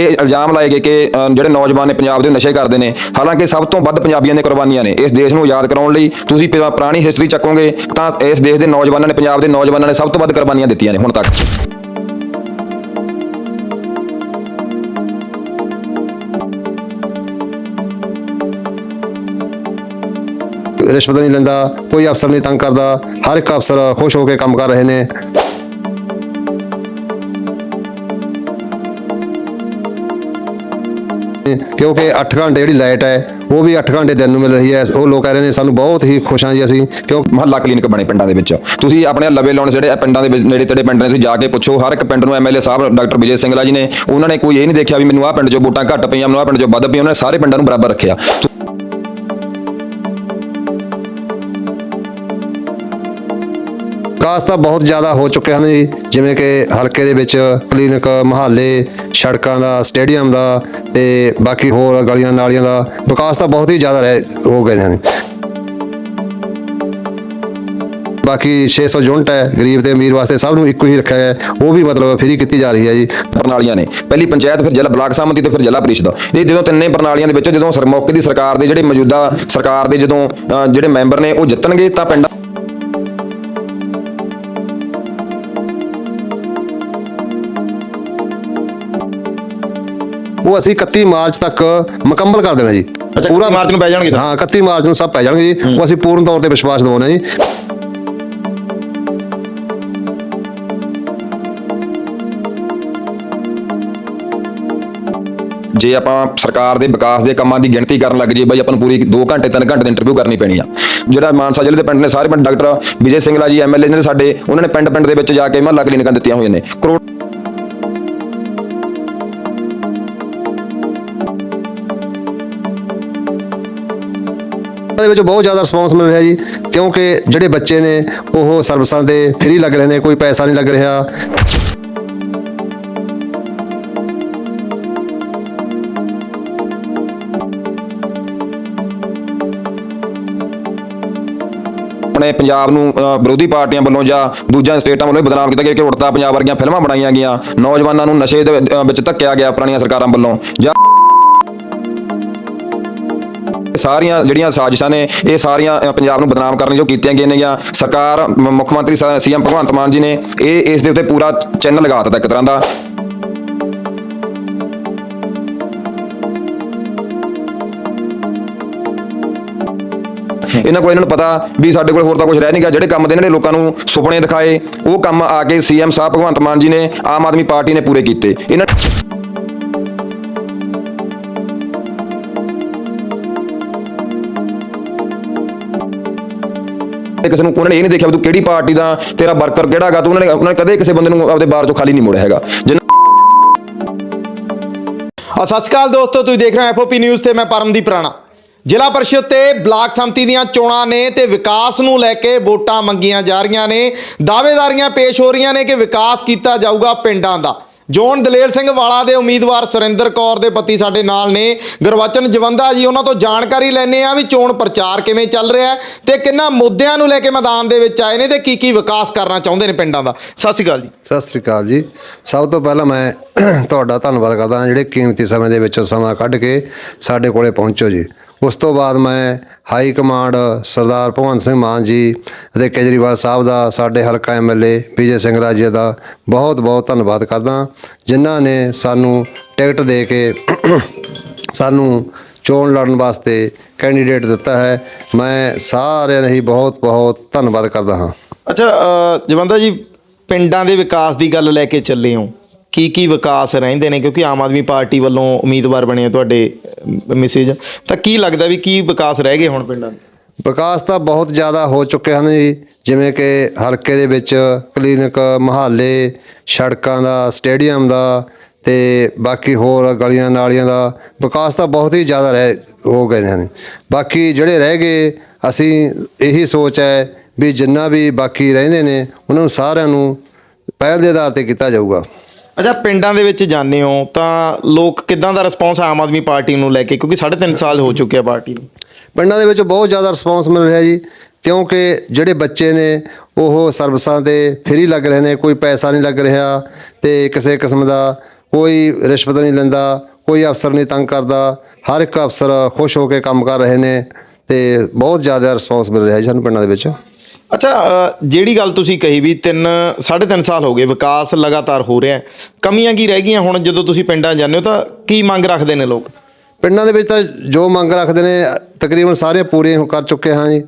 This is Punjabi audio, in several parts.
ਇਹ ਇਲਜ਼ਾਮ ਲਾਏ ਗਏ ਕਿ ਅ, ਜਿਹੜੇ ਨੌਜਵਾਨ ਨੇ ਪੰਜਾਬ ਦੇ ਨਸ਼ੇ ਕਰਦੇ ਨੇ ਹਾਲਾਂਕਿ ਸਭ ਤੋਂ ਵੱਧ ਪੰਜਾਬੀਆਂ ਦੀਆਂ ਕੁਰਬਾਨੀਆਂ ਨੇ। ਇਸ ਦੇਸ਼ ਨੂੰ ਆਜ਼ਾਦ ਕਰਾਉਣ ਲਈ ਤੁਸੀਂ ਪ- ਪੁਰਾਣੀ ਹਿਸਟਰੀ ਚੱਕੋਗੇ ਤਾਂ ਇਸ ਦੇਸ਼ ਦੇ ਨੌਜਵਾਨਾਂ ਨੇ ਪੰਜਾਬ ਦੇ ਨੌਜਵਾਨਾਂ ਨੇ ਸਭ ਤੋਂ ਵੱਧ ਕੁਰਬਾਨੀਆਂ ਦਿੱਤੀਆਂ ਨੇ ਹੁਣ ਤੱਕ। ਰਿਸ਼ਵਤ ਨਹੀਂ ਲੈਂਦਾ ਕੋਈ ਅਫਸਰ ਨਹੀਂ ਤੰਗ ਕਰਦਾ ਹਰ ਇੱਕ ਅਫਸਰ ਖੁਸ਼ ਹੋ ਕੇ ਕੰਮ ਕਰ ਰਹੇ ਨੇ। ਕਿਉਂਕਿ 8 ਘੰਟੇ ਜਿਹੜੀ ਲਾਈਟ ਹੈ, ਉਹ ਵੀ 8 ਘੰਟੇ ਦਿਨ ਨੂੰ ਮਿਲ ਰਹੀ ਹੈ। ਉਹ ਲੋਕ ਕਹਿ ਰਹੇ ਨੇ, ਸਾਨੂੰ ਬਹੁਤ ਹੀ ਖੁਸ਼ ਹਾਂ ਜੀ ਅਸੀਂ ਕਿਉਂ ਮਹੱਲਾ ਕਲੀਨਿਕ ਬਣੇ ਪਿੰਡਾਂ ਦੇ ਵਿੱਚ। ਤੁਸੀਂ ਆਪਣੇ ਲਵੇ ਲਾਉਣ ਜਿਹੜੇ ਪਿੰਡਾਂ ਦੇ ਵਿੱਚ, ਨੇੜੇ ਤੇੜੇ ਪਿੰਡ ਨੇ, ਤੁਸੀਂ ਜਾ ਕੇ ਪੁੱਛੋ। ਹਰ ਇੱਕ ਪਿੰਡ ਨੂੰ ਐਮਐਲਏ ਸਾਹਿਬ, ਡਾਕਟਰ ਵਿਜੇ ਸਿੰਘਲਾ ਜੀ ਨੇ, ਉਹਨਾਂ ਨੇ ਕੋਈ ਇਹ ਨਹੀਂ ਦੇਖਿਆ ਵੀ ਮੈਨੂੰ ਆਹ ਪਿੰਡ 'ਚੋਂ ਵੋਟਾਂ ਘੱਟ ਪਈਆਂ, ਮੈਨੂੰ ਆਹ ਪਿੰਡ 'ਚੋਂ ਵੱਧ ਪਈਆਂ, ਉਹਨਾਂ ਨੇ ਸਾਰੇ ਪਿੰਡਾਂ ਨੂੰ ਬਰਾਬਰ ਰੱਖਿਆ। ਵਿਕਾਸ ਤਾਂ ਬਹੁਤ ਜ਼ਿਆਦਾ ਹੋ ਚੁੱਕੇ ਹਨ ਜੀ। ਜਿਵੇਂ ਕਿ ਹਲਕੇ ਦੇ ਵਿੱਚ ਕਲੀਨਿਕ ਮਹੱਲੇ, ਸੜਕਾਂ ਦਾ, ਸਟੇਡੀਅਮ ਦਾ ਤੇ ਬਾਕੀ ਹੋਰ ਗਲੀਆਂ ਨਾਲੀਆਂ ਦਾ ਵਿਕਾਸ ਤਾਂ ਬਹੁਤ ਹੀ ਜ਼ਿਆਦਾ ਰਹਿ, ਹੋ ਗਏ ਹਨ ਬਾਕੀ 600 ਯੂਨਿਟ ਹੈ, ਗਰੀਬ ਤੇ ਅਮੀਰ ਵਾਸਤੇ ਸਭ ਨੂੰ ਇੱਕੋ ਹੀ ਰੱਖਿਆ ਹੈ। ਉਹ ਵੀ ਮਤਲਬ ਫ੍ਰੀ ਕੀਤੀ ਜਾ ਰਹੀ ਹੈ ਜੀ। ਪ੍ਰਣਾਲੀਆਂ ਨੇ। ਪਹਿਲੀ ਪੰਚਾਇਤ, ਫਿਰ ਜ਼ਿਲ੍ਹਾ ਬਲਾਕ ਸੰਮਤੀ ਤੇ ਫਿਰ ਜ਼ਿਲ੍ਹਾ ਪ੍ਰੀਸ਼ਦ। ਇਹ ਜਦੋਂ ਤਿੰਨੇ ਪ੍ਰਣਾਲੀਆਂ ਦੇ ਵਿੱਚ ਜਦੋਂ ਸਰ, ਮੌਕੇ ਦੀ ਸਰਕਾਰ ਦੇ ਜਿਹੜੇ ਮੌਜੂਦਾ ਸਰਕਾਰ ਦੇ ਜਦੋਂ ਜਿਹੜੇ ਮੈਂਬਰ ਨੇ ਉਹ ਜਿੱਤਣਗੇ ਤਾਂ ਪਿੰਡਾਂ ਉਹ ਅਸੀਂ 31 ਮਾਰਚ ਤੱਕ ਮੁਕੰਮਲ ਕਰ ਦੇਣਾ ਜੀ। ਪੂਰਾ ਮਾਰਚ ਨੂੰ ਪੈ ਜਾਣਗੇ ਹਾਂ 31 ਮਾਰਚ ਨੂੰ ਸਭ ਪੈ ਜਾਣਗੇ ਜੀ। ਉਹ ਅਸੀਂ ਪੂਰਨ ਤੌਰ ਤੇ ਵਿਸ਼ਵਾਸ ਦਿਵਾਉਂਦੇ ਜੀ। ਜੇ ਆਪਾਂ ਸਰਕਾਰ ਦੇ ਵਿਕਾਸ ਦੇ ਕੰਮਾਂ ਦੀ ਗਿਣਤੀ ਕਰਨ ਲੱਗ ਜਾਈਏ ਬਾਈ ਆਪਾਂ ਨੂੰ ਪੂਰੀ 2 ਘੰਟੇ 3 ਘੰਟੇ ਦੀ ਇੰਟਰਵਿਊ ਕਰਨੀ ਪੈਣੀ ਆ। ਜਿਹੜਾ ਮਾਨਸਾ ਜ਼ਿਲ੍ਹੇ ਦੇ ਪਿੰਡ ਨੇ ਸਾਰੇ ਪਿੰਡ ਡਾਕਟਰ ਵਿਜੇ ਸਿੰਘਲਾ ਜੀ ਐਮਐਲਏ ਨੇ ਸਾਡੇ ਉਹਨਾਂ ਨੇ ਪਿੰਡ ਪਿੰਡ ਦੇ ਵਿੱਚ ਜਾ ਕੇ ਮਹੱਲਾ ਕਲੀਨਿਕਾਂ ਦਿੱਤੀਆਂ ਹੋਈਆਂ ਨੇ। ਕਰੋੜ ਦੇ ਵਿੱਚ ਬਹੁਤ ਜ਼ਿਆਦਾ ਰਿਸਪੌਂਸ ਮਿਲ ਰਿਹਾ ਜੀ ਕਿਉਂਕਿ ਜਿਹੜੇ ਬੱਚੇ ਨੇ ਉਹ ਸਰਵਿਸਾਂ ਦੇ ਫ੍ਰੀ ਲੱਗ ਰਹੇ ਨੇ ਕੋਈ ਪੈਸਾ ਨਹੀਂ ਲੱਗ ਰਿਹਾ। ਆਪਣੇ ਪੰਜਾਬ ਨੂੰ ਅ, ਵਿਰੋਧੀ ਪਾਰਟੀਆਂ ਵੱਲੋਂ ਜਾਂ ਦੂਜੀਆਂ ਸਟੇਟਾਂ ਵੱਲੋਂ ਇਹ ਬਦਨਾਮ ਕੀਤਾ ਗਿਆ ਕਿ ਉੜਤਾ ਪੰਜਾਬ ਵਰਗੀਆਂ ਫਿਲਮਾਂ ਬਣਾਈਆਂ ਗਈਆਂ। ਨੌਜਵਾਨਾਂ ਨੂੰ ਨਸ਼ੇ ਦੇ ਵਿੱਚ ਧੱਕਿਆ ਗਿਆ ਪੁਰਾਣੀਆਂ ਸਰਕਾਰਾਂ ਵੱਲੋਂ। ਜਾਂ ਸਾਰੀਆਂ ਜਿਹੜੀਆਂ ਸਾਜ਼ਿਸ਼ਾਂ ਨੇ, ਇਹ ਸਾਰੀਆਂ ਪੰਜਾਬ ਨੂੰ ਬਦਨਾਮ ਕਰਨ ਲਈ ਜੋ ਕੀਤੀਆਂ ਗਈਆਂ ਨੇਗੀਆਂ। ਸਰਕਾਰ ਮੁੱਖ ਮੰਤਰੀ ਸੀਐਮ ਭਗਵੰਤ ਮਾਨ ਜੀ ਨੇ, ਇਹ ਇਸ ਦੇ ਉੱਤੇ ਪੂਰਾ ਚਿੰਨ੍ਹ ਲਗਾ ਦਿੱਤਾ ਇੱਕ ਤਰ੍ਹਾਂ ਦਾ। ਇਹਨਾਂ ਕੋਲ ਇਹਨਾਂ ਨੂੰ ਪਤਾ ਵੀ ਸਾਡੇ ਕੋਲ ਹੋਰ ਤਾਂ ਕੁਝ ਰਹਿ ਨਹੀਂ ਗਿਆ ਜਿਹੜੇ ਕੰਮ ਦੇ ਇਹਨਾਂ ਨੇ ਲੋਕਾਂ ਨੂੰ ਸੁਪਨੇ ਦਿਖਾਏ, ਉਹ ਕੰਮ ਆ ਕੇ ਸੀਐਮ ਸਾਹਿਬ ਭਗਵੰਤ ਮਾਨ ਜੀ ਨੇ, ਆਮ ਆਦਮੀ ਪਾਰਟੀ ਨੇ ਪੂਰੇ ਕੀਤੇ। ਇਹਨਾਂ ਕਿਸੇ ਨੂੰ ਉਹਨਾਂ ਨੇ ਇਹ ਨਹੀਂ ਦੇਖਿਆ ਵੀ ਤੂੰ ਕਿਹੜੀ ਪਾਰਟੀ ਦਾ, ਤੇਰਾ ਵਰਕਰ ਕਿਹੜਾ ਹੈਗਾ, ਤੂੰ ਉਹਨਾਂ ਨੇ ਉਹਨਾਂ ਨੇ ਕਦੇ ਕਿਸੇ ਬੰਦੇ ਨੂੰ ਆਪਦੇ ਬਾਰ ਚੋਂ ਖਾਲੀ ਨਹੀਂ ਮੋੜਿਆ ਹੈਗਾ। ਜਿੰਨਾ ਆ, ਸਤਿ ਸ਼੍ਰੀ ਅਕਾਲ ਦੋਸਤੋ, ਤੁਸੀਂ ਦੇਖ ਰਹੇ ਹੋ ਐਫਓਪੀ ਨਿਊਜ਼ ਤੇ ਮੈਂ ਪਰਮਦੀਪ ਰਾਣਾ। ਜ਼ਿਲ੍ਹਾ ਪਰਿਸ਼ਦ ਤੇ ਬਲਾਕ ਸੰਮਤੀ ਦੀਆਂ ਚੋਣਾਂ ਨੇ ਤੇ ਵਿਕਾਸ ਨੂੰ ਲੈ ਕੇ ਵੋਟਾਂ ਮੰਗੀਆਂ ਜਾ ਰਹੀਆਂ ਨੇ। ਦਾਅਵੇਦਾਰੀਆਂ ਪੇਸ਼ ਹੋ ਰਹੀਆਂ ਨੇ ਕਿ ਵਿਕਾਸ ਕੀਤਾ ਜਾਊਗਾ ਪਿੰਡਾਂ ਦਾ। ਜੋਨ ਦਲੇਰ ਸਿੰਘ ਵਾਲਾ ਦੇ ਉਮੀਦਵਾਰ ਸੁਰਿੰਦਰ ਕੌਰ ਦੇ ਪਤੀ ਸਾਡੇ ਨਾਲ ਨੇ। ਗੁਰਵਚਨ ਜਵੰਦਾ ਜੀ, ਉਹਨਾਂ ਤੋਂ ਜਾਣਕਾਰੀ ਲੈਣੇ ਆ ਵੀ ਚੋਣ ਪ੍ਰਚਾਰ ਕਿਵੇਂ ਚੱਲ ਰਿਹਾ ਹੈ ਤੇ ਕਿੰਨਾ ਮੁੱਦਿਆਂ ਨੂੰ ਲੈ ਕੇ ਮੈਦਾਨ ਦੇ ਵਿੱਚ ਆਏ ਨੇ ਤੇ ਕੀ ਕੀ ਵਿਕਾਸ ਕਰਨਾ ਚਾਹੁੰਦੇ ਨੇ ਪਿੰਡਾਂ ਦਾ। ਸਤਿ ਸ਼੍ਰੀ ਅਕਾਲ ਜੀ। ਸਤਿ ਸ੍ਰੀ ਅਕਾਲ ਜੀ। ਸਭ ਤੋਂ ਪਹਿਲਾਂ ਮੈਂ ਤੁਹਾਡਾ ਧੰਨਵਾਦ ਕਰਦਾ ਜਿਹੜੇ ਕੀਮਤੀ ਸਮੇਂ ਦੇ ਵਿੱਚੋਂ ਸਮਾਂ ਕੱਢ ਕੇ ਸਾਡੇ ਕੋਲੇ ਪਹੁੰਚੋ ਜੀ। ਉਸ ਤੋਂ ਬਾਅਦ ਮੈਂ ਹਾਈ ਕਮਾਂਡ ਸਰਦਾਰ ਭਗਵੰਤ ਸਿੰਘ ਮਾਨ ਜੀ ਅਤੇ ਕੇਜਰੀਵਾਲ ਸਾਹਿਬ ਦਾ, ਸਾਡੇ ਹਲਕਾ ਐਮਐਲਏ ਵਿਜੇ ਸਿੰਘ ਰਾਜੇ ਦਾ ਬਹੁਤ ਬਹੁਤ ਧੰਨਵਾਦ ਕਰਦਾ ਜਿਨ੍ਹਾਂ ਨੇ ਸਾਨੂੰ ਟਿਕਟ ਦੇ ਕੇ ਸਾਨੂੰ ਚੋਣ ਲੜਨ ਵਾਸਤੇ ਕੈਂਡੀਡੇਟ ਦਿੱਤਾ ਹੈ। ਮੈਂ ਸਾਰਿਆਂ ਦਾ ਹੀ ਬਹੁਤ ਬਹੁਤ ਧੰਨਵਾਦ ਕਰਦਾ ਹਾਂ। ਅੱਛਾ ਜਵੰਦਾ ਜੀ, ਪਿੰਡਾਂ ਦੇ ਵਿਕਾਸ ਦੀ ਗੱਲ ਲੈ ਕੇ ਚੱਲੇ ਹੋ। ਕੀ ਕੀ ਵਿਕਾਸ ਰਹਿੰਦੇ ਨੇ? ਕਿਉਂਕਿ ਆਮ ਆਦਮੀ ਪਾਰਟੀ ਵੱਲੋਂ ਉਮੀਦਵਾਰ ਬਣੇ ਆ ਤੁਹਾਡੇ ਮੈਸੇਜ ਤਾਂ ਕੀ ਲੱਗਦਾ ਵੀ ਕੀ ਵਿਕਾਸ ਰਹਿ ਗਏ ਹੁਣ ਪਿੰਡਾਂ ਦੇ? ਵਿਕਾਸ ਤਾਂ ਬਹੁਤ ਜ਼ਿਆਦਾ ਹੋ ਚੁੱਕੇ ਹਨ ਜੀ। ਜਿਵੇਂ ਕਿ ਹਲਕੇ ਦੇ ਵਿੱਚ ਕਲੀਨਿਕ ਮਹੱਲੇ, ਸੜਕਾਂ ਦਾ, ਸਟੇਡੀਅਮ ਦਾ ਤੇ ਬਾਕੀ ਹੋਰ ਗਲੀਆਂ ਨਾਲੀਆਂ ਦਾ ਵਿਕਾਸ ਤਾਂ ਬਹੁਤ ਹੀ ਜ਼ਿਆਦਾ ਰਹਿ, ਹੋ ਗਏ ਹਨ ਬਾਕੀ ਜਿਹੜੇ ਰਹਿ ਗਏ, ਅਸੀਂ ਇਹੀ ਸੋਚ ਹੈ ਵੀ ਜਿੰਨਾ ਵੀ ਬਾਕੀ ਰਹਿੰਦੇ ਨੇ, ਉਹਨਾਂ ਨੂੰ ਸਾਰਿਆਂ ਨੂੰ ਪਹਿਲ ਦੇ ਆਧਾਰ ਤੇ ਕੀਤਾ ਜਾਊਗਾ। ਅੱਛਾ, ਪਿੰਡਾਂ ਦੇ ਵਿੱਚ ਜਾਂਦੇ ਹੋ ਤਾਂ ਲੋਕ ਕਿਦਾਂ ਦਾ ਰਿਸਪੌਂਸ ਆਮ ਆਦਮੀ ਪਾਰਟੀ ਨੂੰ ਲੈ ਕੇ? ਕਿਉਂਕਿ 3.5 ਸਾਲ ਹੋ ਚੁੱਕੇ ਆ ਪਾਰਟੀ ਨੂੰ। ਪਿੰਡਾਂ ਦੇ ਵਿੱਚ ਬਹੁਤ ਜ਼ਿਆਦਾ ਰਿਸਪੌਂਸ ਮਿਲ ਰਿਹਾ ਜੀ, ਕਿਉਂਕਿ ਜਿਹੜੇ ਬੱਚੇ ਨੇ, ਉਹ ਸਰਵਿਸਾਂ ਤੇ ਫ੍ਰੀ ਲੱਗ ਰਹੇ ਨੇ, ਕੋਈ ਪੈਸਾ ਨਹੀਂ ਲੱਗ ਰਿਹਾ ਤੇ ਕਿਸੇ ਕਿਸਮ ਦਾ ਕੋਈ ਰਿਸ਼ਵਤ ਨਹੀਂ ਲੈਂਦਾ, ਕੋਈ ਅਫਸਰ ਨਹੀਂ ਤੰਗ ਕਰਦਾ, ਹਰ ਇੱਕ ਅਫਸਰ ਖੁਸ਼ ਹੋ ਕੇ ਕੰਮ ਕਰ ਰਹੇ ਨੇ ਤੇ ਬਹੁਤ ਜ਼ਿਆਦਾ ਰਿਸਪੌਂਸ ਮਿਲ ਰਿਹਾ ਜੀ ਸਾਨੂੰ ਪਿੰਡਾਂ ਦੇ ਵਿੱਚ। ਅੱਛਾ ਅ, ਜਿਹੜੀ ਗੱਲ ਤੁਸੀਂ ਕਹੀ ਵੀ 3 3.5 ਸਾਲ ਹੋ ਗਏ ਵਿਕਾਸ ਲਗਾਤਾਰ ਹੋ ਰਿਹਾ ਹੈ ਕਮੀਆਂ ਕੀ ਰਹਿ ਗਈਆਂ ਹੁਣ ਜਦੋਂ ਤੁਸੀਂ ਪਿੰਡਾਂ ਜਾਂਦੇ ਹੋ ਤਾਂ ਕੀ ਮੰਗ ਰੱਖਦੇ ਨੇ ਲੋਕ? ਪਿੰਡਾਂ ਦੇ ਵਿੱਚ ਤਾਂ ਜੋ ਮੰਗ ਰੱਖਦੇ ਨੇ ਤਕਰੀਬਨ ਸਾਰੇ ਪੂਰੇ ਹੋ- ਕਰ ਚੁੱਕੇ ਹਾਂ ਜੀ।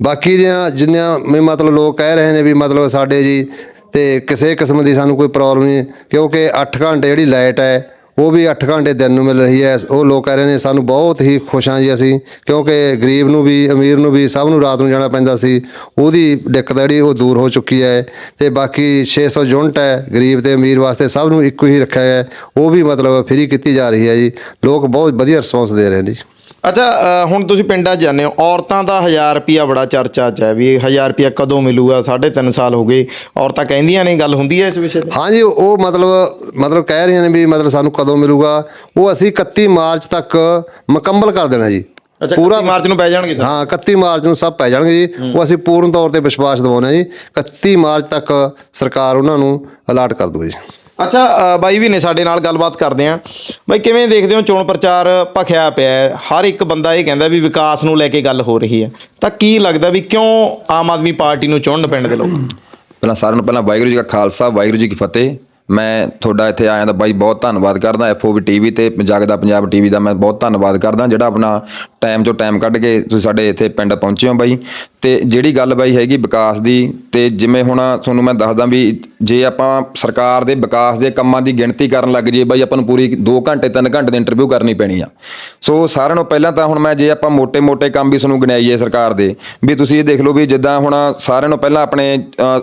ਬਾਕੀ ਦੀਆਂ ਜਿੰਨੀਆਂ ਵੀ ਮਤਲਬ ਲੋਕ ਕਹਿ ਰਹੇ ਨੇ ਵੀ ਮਤਲਬ ਸਾਡੇ ਜੀ ਤੇ ਕਿਸੇ ਕਿਸਮ ਦੀ ਸਾਨੂੰ ਕੋਈ ਪ੍ਰੋਬਲਮ ਨਹੀਂ ਕਿਉਂਕਿ 8 ਘੰਟੇ ਜਿਹੜੀ ਲਾਈਟ ਹੈ ਉਹ ਵੀ 8 ਘੰਟੇ ਦਿਨ ਨੂੰ ਮਿਲ ਰਹੀ ਹੈ। ਉਹ ਲੋਕ ਕਹਿ ਰਹੇ ਨੇ, ਸਾਨੂੰ ਬਹੁਤ ਹੀ ਖੁਸ਼ ਹਾਂ ਜੀ ਅਸੀਂ, ਕਿਉਂਕਿ ਗਰੀਬ ਨੂੰ ਵੀ, ਅਮੀਰ ਨੂੰ ਵੀ ਸਭ ਨੂੰ ਰਾਤ ਨੂੰ ਜਾਣਾ ਪੈਂਦਾ ਸੀ। ਉਹਦੀ ਦਿੱਕਤ ਜਿਹੜੀ, ਉਹ ਦੂਰ ਹੋ ਚੁੱਕੀ ਹੈ ਤੇ ਬਾਕੀ 600 ਯੂਨਿਟ ਹੈ ਗਰੀਬ ਤੇ ਅਮੀਰ ਵਾਸਤੇ, ਸਭ ਨੂੰ ਇੱਕੋ ਹੀ ਰੱਖਿਆ ਹੈ। ਉਹ ਵੀ ਮਤਲਬ ਫ੍ਰੀ ਕੀਤੀ ਜਾ ਰਹੀ ਹੈ ਜੀ। ਲੋਕ ਬਹੁਤ ਵਧੀਆ ਰਿਸਪੌਂਸ ਦੇ ਰਹੇ ਨੇ ਜੀ। ਅੱਛਾ ਹੁਣ ਤੁਸੀਂ ਪਿੰਡਾਂ 'ਚ ਜਾਂਦੇ ਹੋ ਔਰਤਾਂ ਦਾ 1000 ਰੁਪਿਆ ਬੜਾ ਚਰਚਾ 'ਚ ਹੈ ਵੀ ਇਹ 1000 ਰੁਪਿਆ ਕਦੋਂ ਮਿਲੂਗਾ 3.5 ਸਾਲ ਹੋ ਗਏ ਔਰਤਾਂ ਕਹਿੰਦੀਆਂ ਨੇ ਗੱਲ ਹੁੰਦੀ ਹੈ ਇਸ ਵਿਸ਼ੇ ਤੇ? ਹਾਂਜੀ ਉਹ ਮਤਲਬ ਮਤਲਬ ਕਹਿ ਰਹੀਆਂ ਨੇ ਵੀ ਮਤਲਬ ਸਾਨੂੰ ਕਦੋਂ ਮਿਲੂਗਾ ਉਹ ਅਸੀਂ 31 ਮਾਰਚ ਤੱਕ ਮੁਕੰਮਲ ਕਰ ਦੇਣਾ ਜੀ। ਅੱਛਾ ਪੂਰਾ ਮਾਰਚ ਨੂੰ ਪੈ ਜਾਣਗੇ ਸਰ? ਹਾਂ 31 ਮਾਰਚ ਨੂੰ ਸਭ ਪੈ ਜਾਣਗੇ ਜੀ। ਉਹ ਅਸੀਂ ਪੂਰਨ ਤੌਰ ਤੇ ਵਿਸ਼ਵਾਸ ਦਿਵਾਉਂਦੇ ਹਾਂ ਜੀ। 31 ਮਾਰਚ ਤੱਕ ਸਰਕਾਰ ਉਹਨਾਂ ਨੂੰ ਅਲਾਟ ਕਰ ਦੂਗੀ ਜੀ। ਅੱਛਾ ਅ, ਬਾਈ ਵੀ ਨੇ ਸਾਡੇ ਨਾਲ ਗੱਲਬਾਤ ਕਰਦੇ ਆ। ਬਾਈ ਕਿਵੇਂ ਦੇਖਦੇ ਹੋ? ਚੋਣ ਪ੍ਰਚਾਰ ਭਖਿਆ ਪਿਆ ਹੈ। ਹਰ ਇੱਕ ਬੰਦਾ ਇਹ ਕਹਿੰਦਾ ਵੀ ਵਿਕਾਸ ਨੂੰ ਲੈ ਕੇ ਗੱਲ ਹੋ ਰਹੀ ਹੈ। ਤਾਂ ਕੀ ਲੱਗਦਾ ਵੀ ਕਿਉਂ ਆਮ ਆਦਮੀ ਪਾਰਟੀ ਨੂੰ ਚੁਣਨ ਪਿੰਡ ਦੇ ਲੋਕ? ਪਹਿਲਾਂ ਸਾਰਿਆਂ ਨੂੰ ਪਹਿਲਾਂ ਵਾਹਿਗੁਰੂ ਜੀ ਕਾ ਖਾਲਸਾ ਵਾਹਿਗੁਰੂ ਜੀ ਕੀ ਫਤਿਹ। ਮੈਂ ਤੁਹਾਡਾ ਇੱਥੇ ਆਇਆ ਦਾ ਬਾਈ ਬਹੁਤ ਧੰਨਵਾਦ ਕਰਦਾ। ਐਫਓਬੀ ਟੀਵੀ ਤੇ ਜਾਗਦਾ ਪੰਜਾਬ ਟੀਵੀ ਦਾ ਮੈਂ ਬਹੁਤ ਧੰਨਵਾਦ ਕਰਦਾ ਜਿਹੜਾ ਆਪਣਾ ਟਾਈਮ ਜੋ ਟਾਈਮ ਕੱਢ ਕੇ ਤੁਸੀਂ ਸਾਡੇ ਇੱਥੇ ਪਿੰਡ ਪਹੁੰਚੇ ਹੋ ਬਾਈ। ਤੇ ਜਿਹੜੀ ਗੱਲ ਬਾਈ ਹੈਗੀ ਵਿਕਾਸ ਦੀ, ਤੇ ਜਿਵੇਂ ਹੁਣ ਤੁਹਾਨੂੰ ਮੈਂ ਦੱਸਦਾ ਵੀ ਜੇ ਆਪਾਂ ਸਰਕਾਰ ਦੇ ਵਿਕਾਸ ਦੇ ਕੰਮਾਂ ਦੀ ਗਿਣਤੀ ਕਰਨ ਲੱਗ ਜਾਈਏ ਬਾਈ, ਆਪਾਂ ਨੂੰ ਪੂਰੀ 2 ਘੰਟੇ 3 ਘੰਟੇ ਦੀ ਇੰਟਰਵਿਊ ਕਰਨੀ ਪੈਣੀ ਆ। ਸੋ ਸਾਰਿਆਂ ਨੂੰ ਪਹਿਲਾਂ ਤਾਂ ਹੁਣ ਮੈਂ ਜੇ ਆਪਾਂ ਮੋٹے-ਮੋٹے ਕੰਮ ਵੀ ਤੁਹਾਨੂੰ ਗਿਣਾਈਏ ਸਰਕਾਰ ਦੇ, ਵੀ ਤੁਸੀਂ ਇਹ ਦੇਖ ਲਓ ਵੀ ਜਿੱਦਾਂ ਹੁਣ ਸਾਰਿਆਂ ਨੂੰ ਪਹਿਲਾਂ ਆਪਣੇ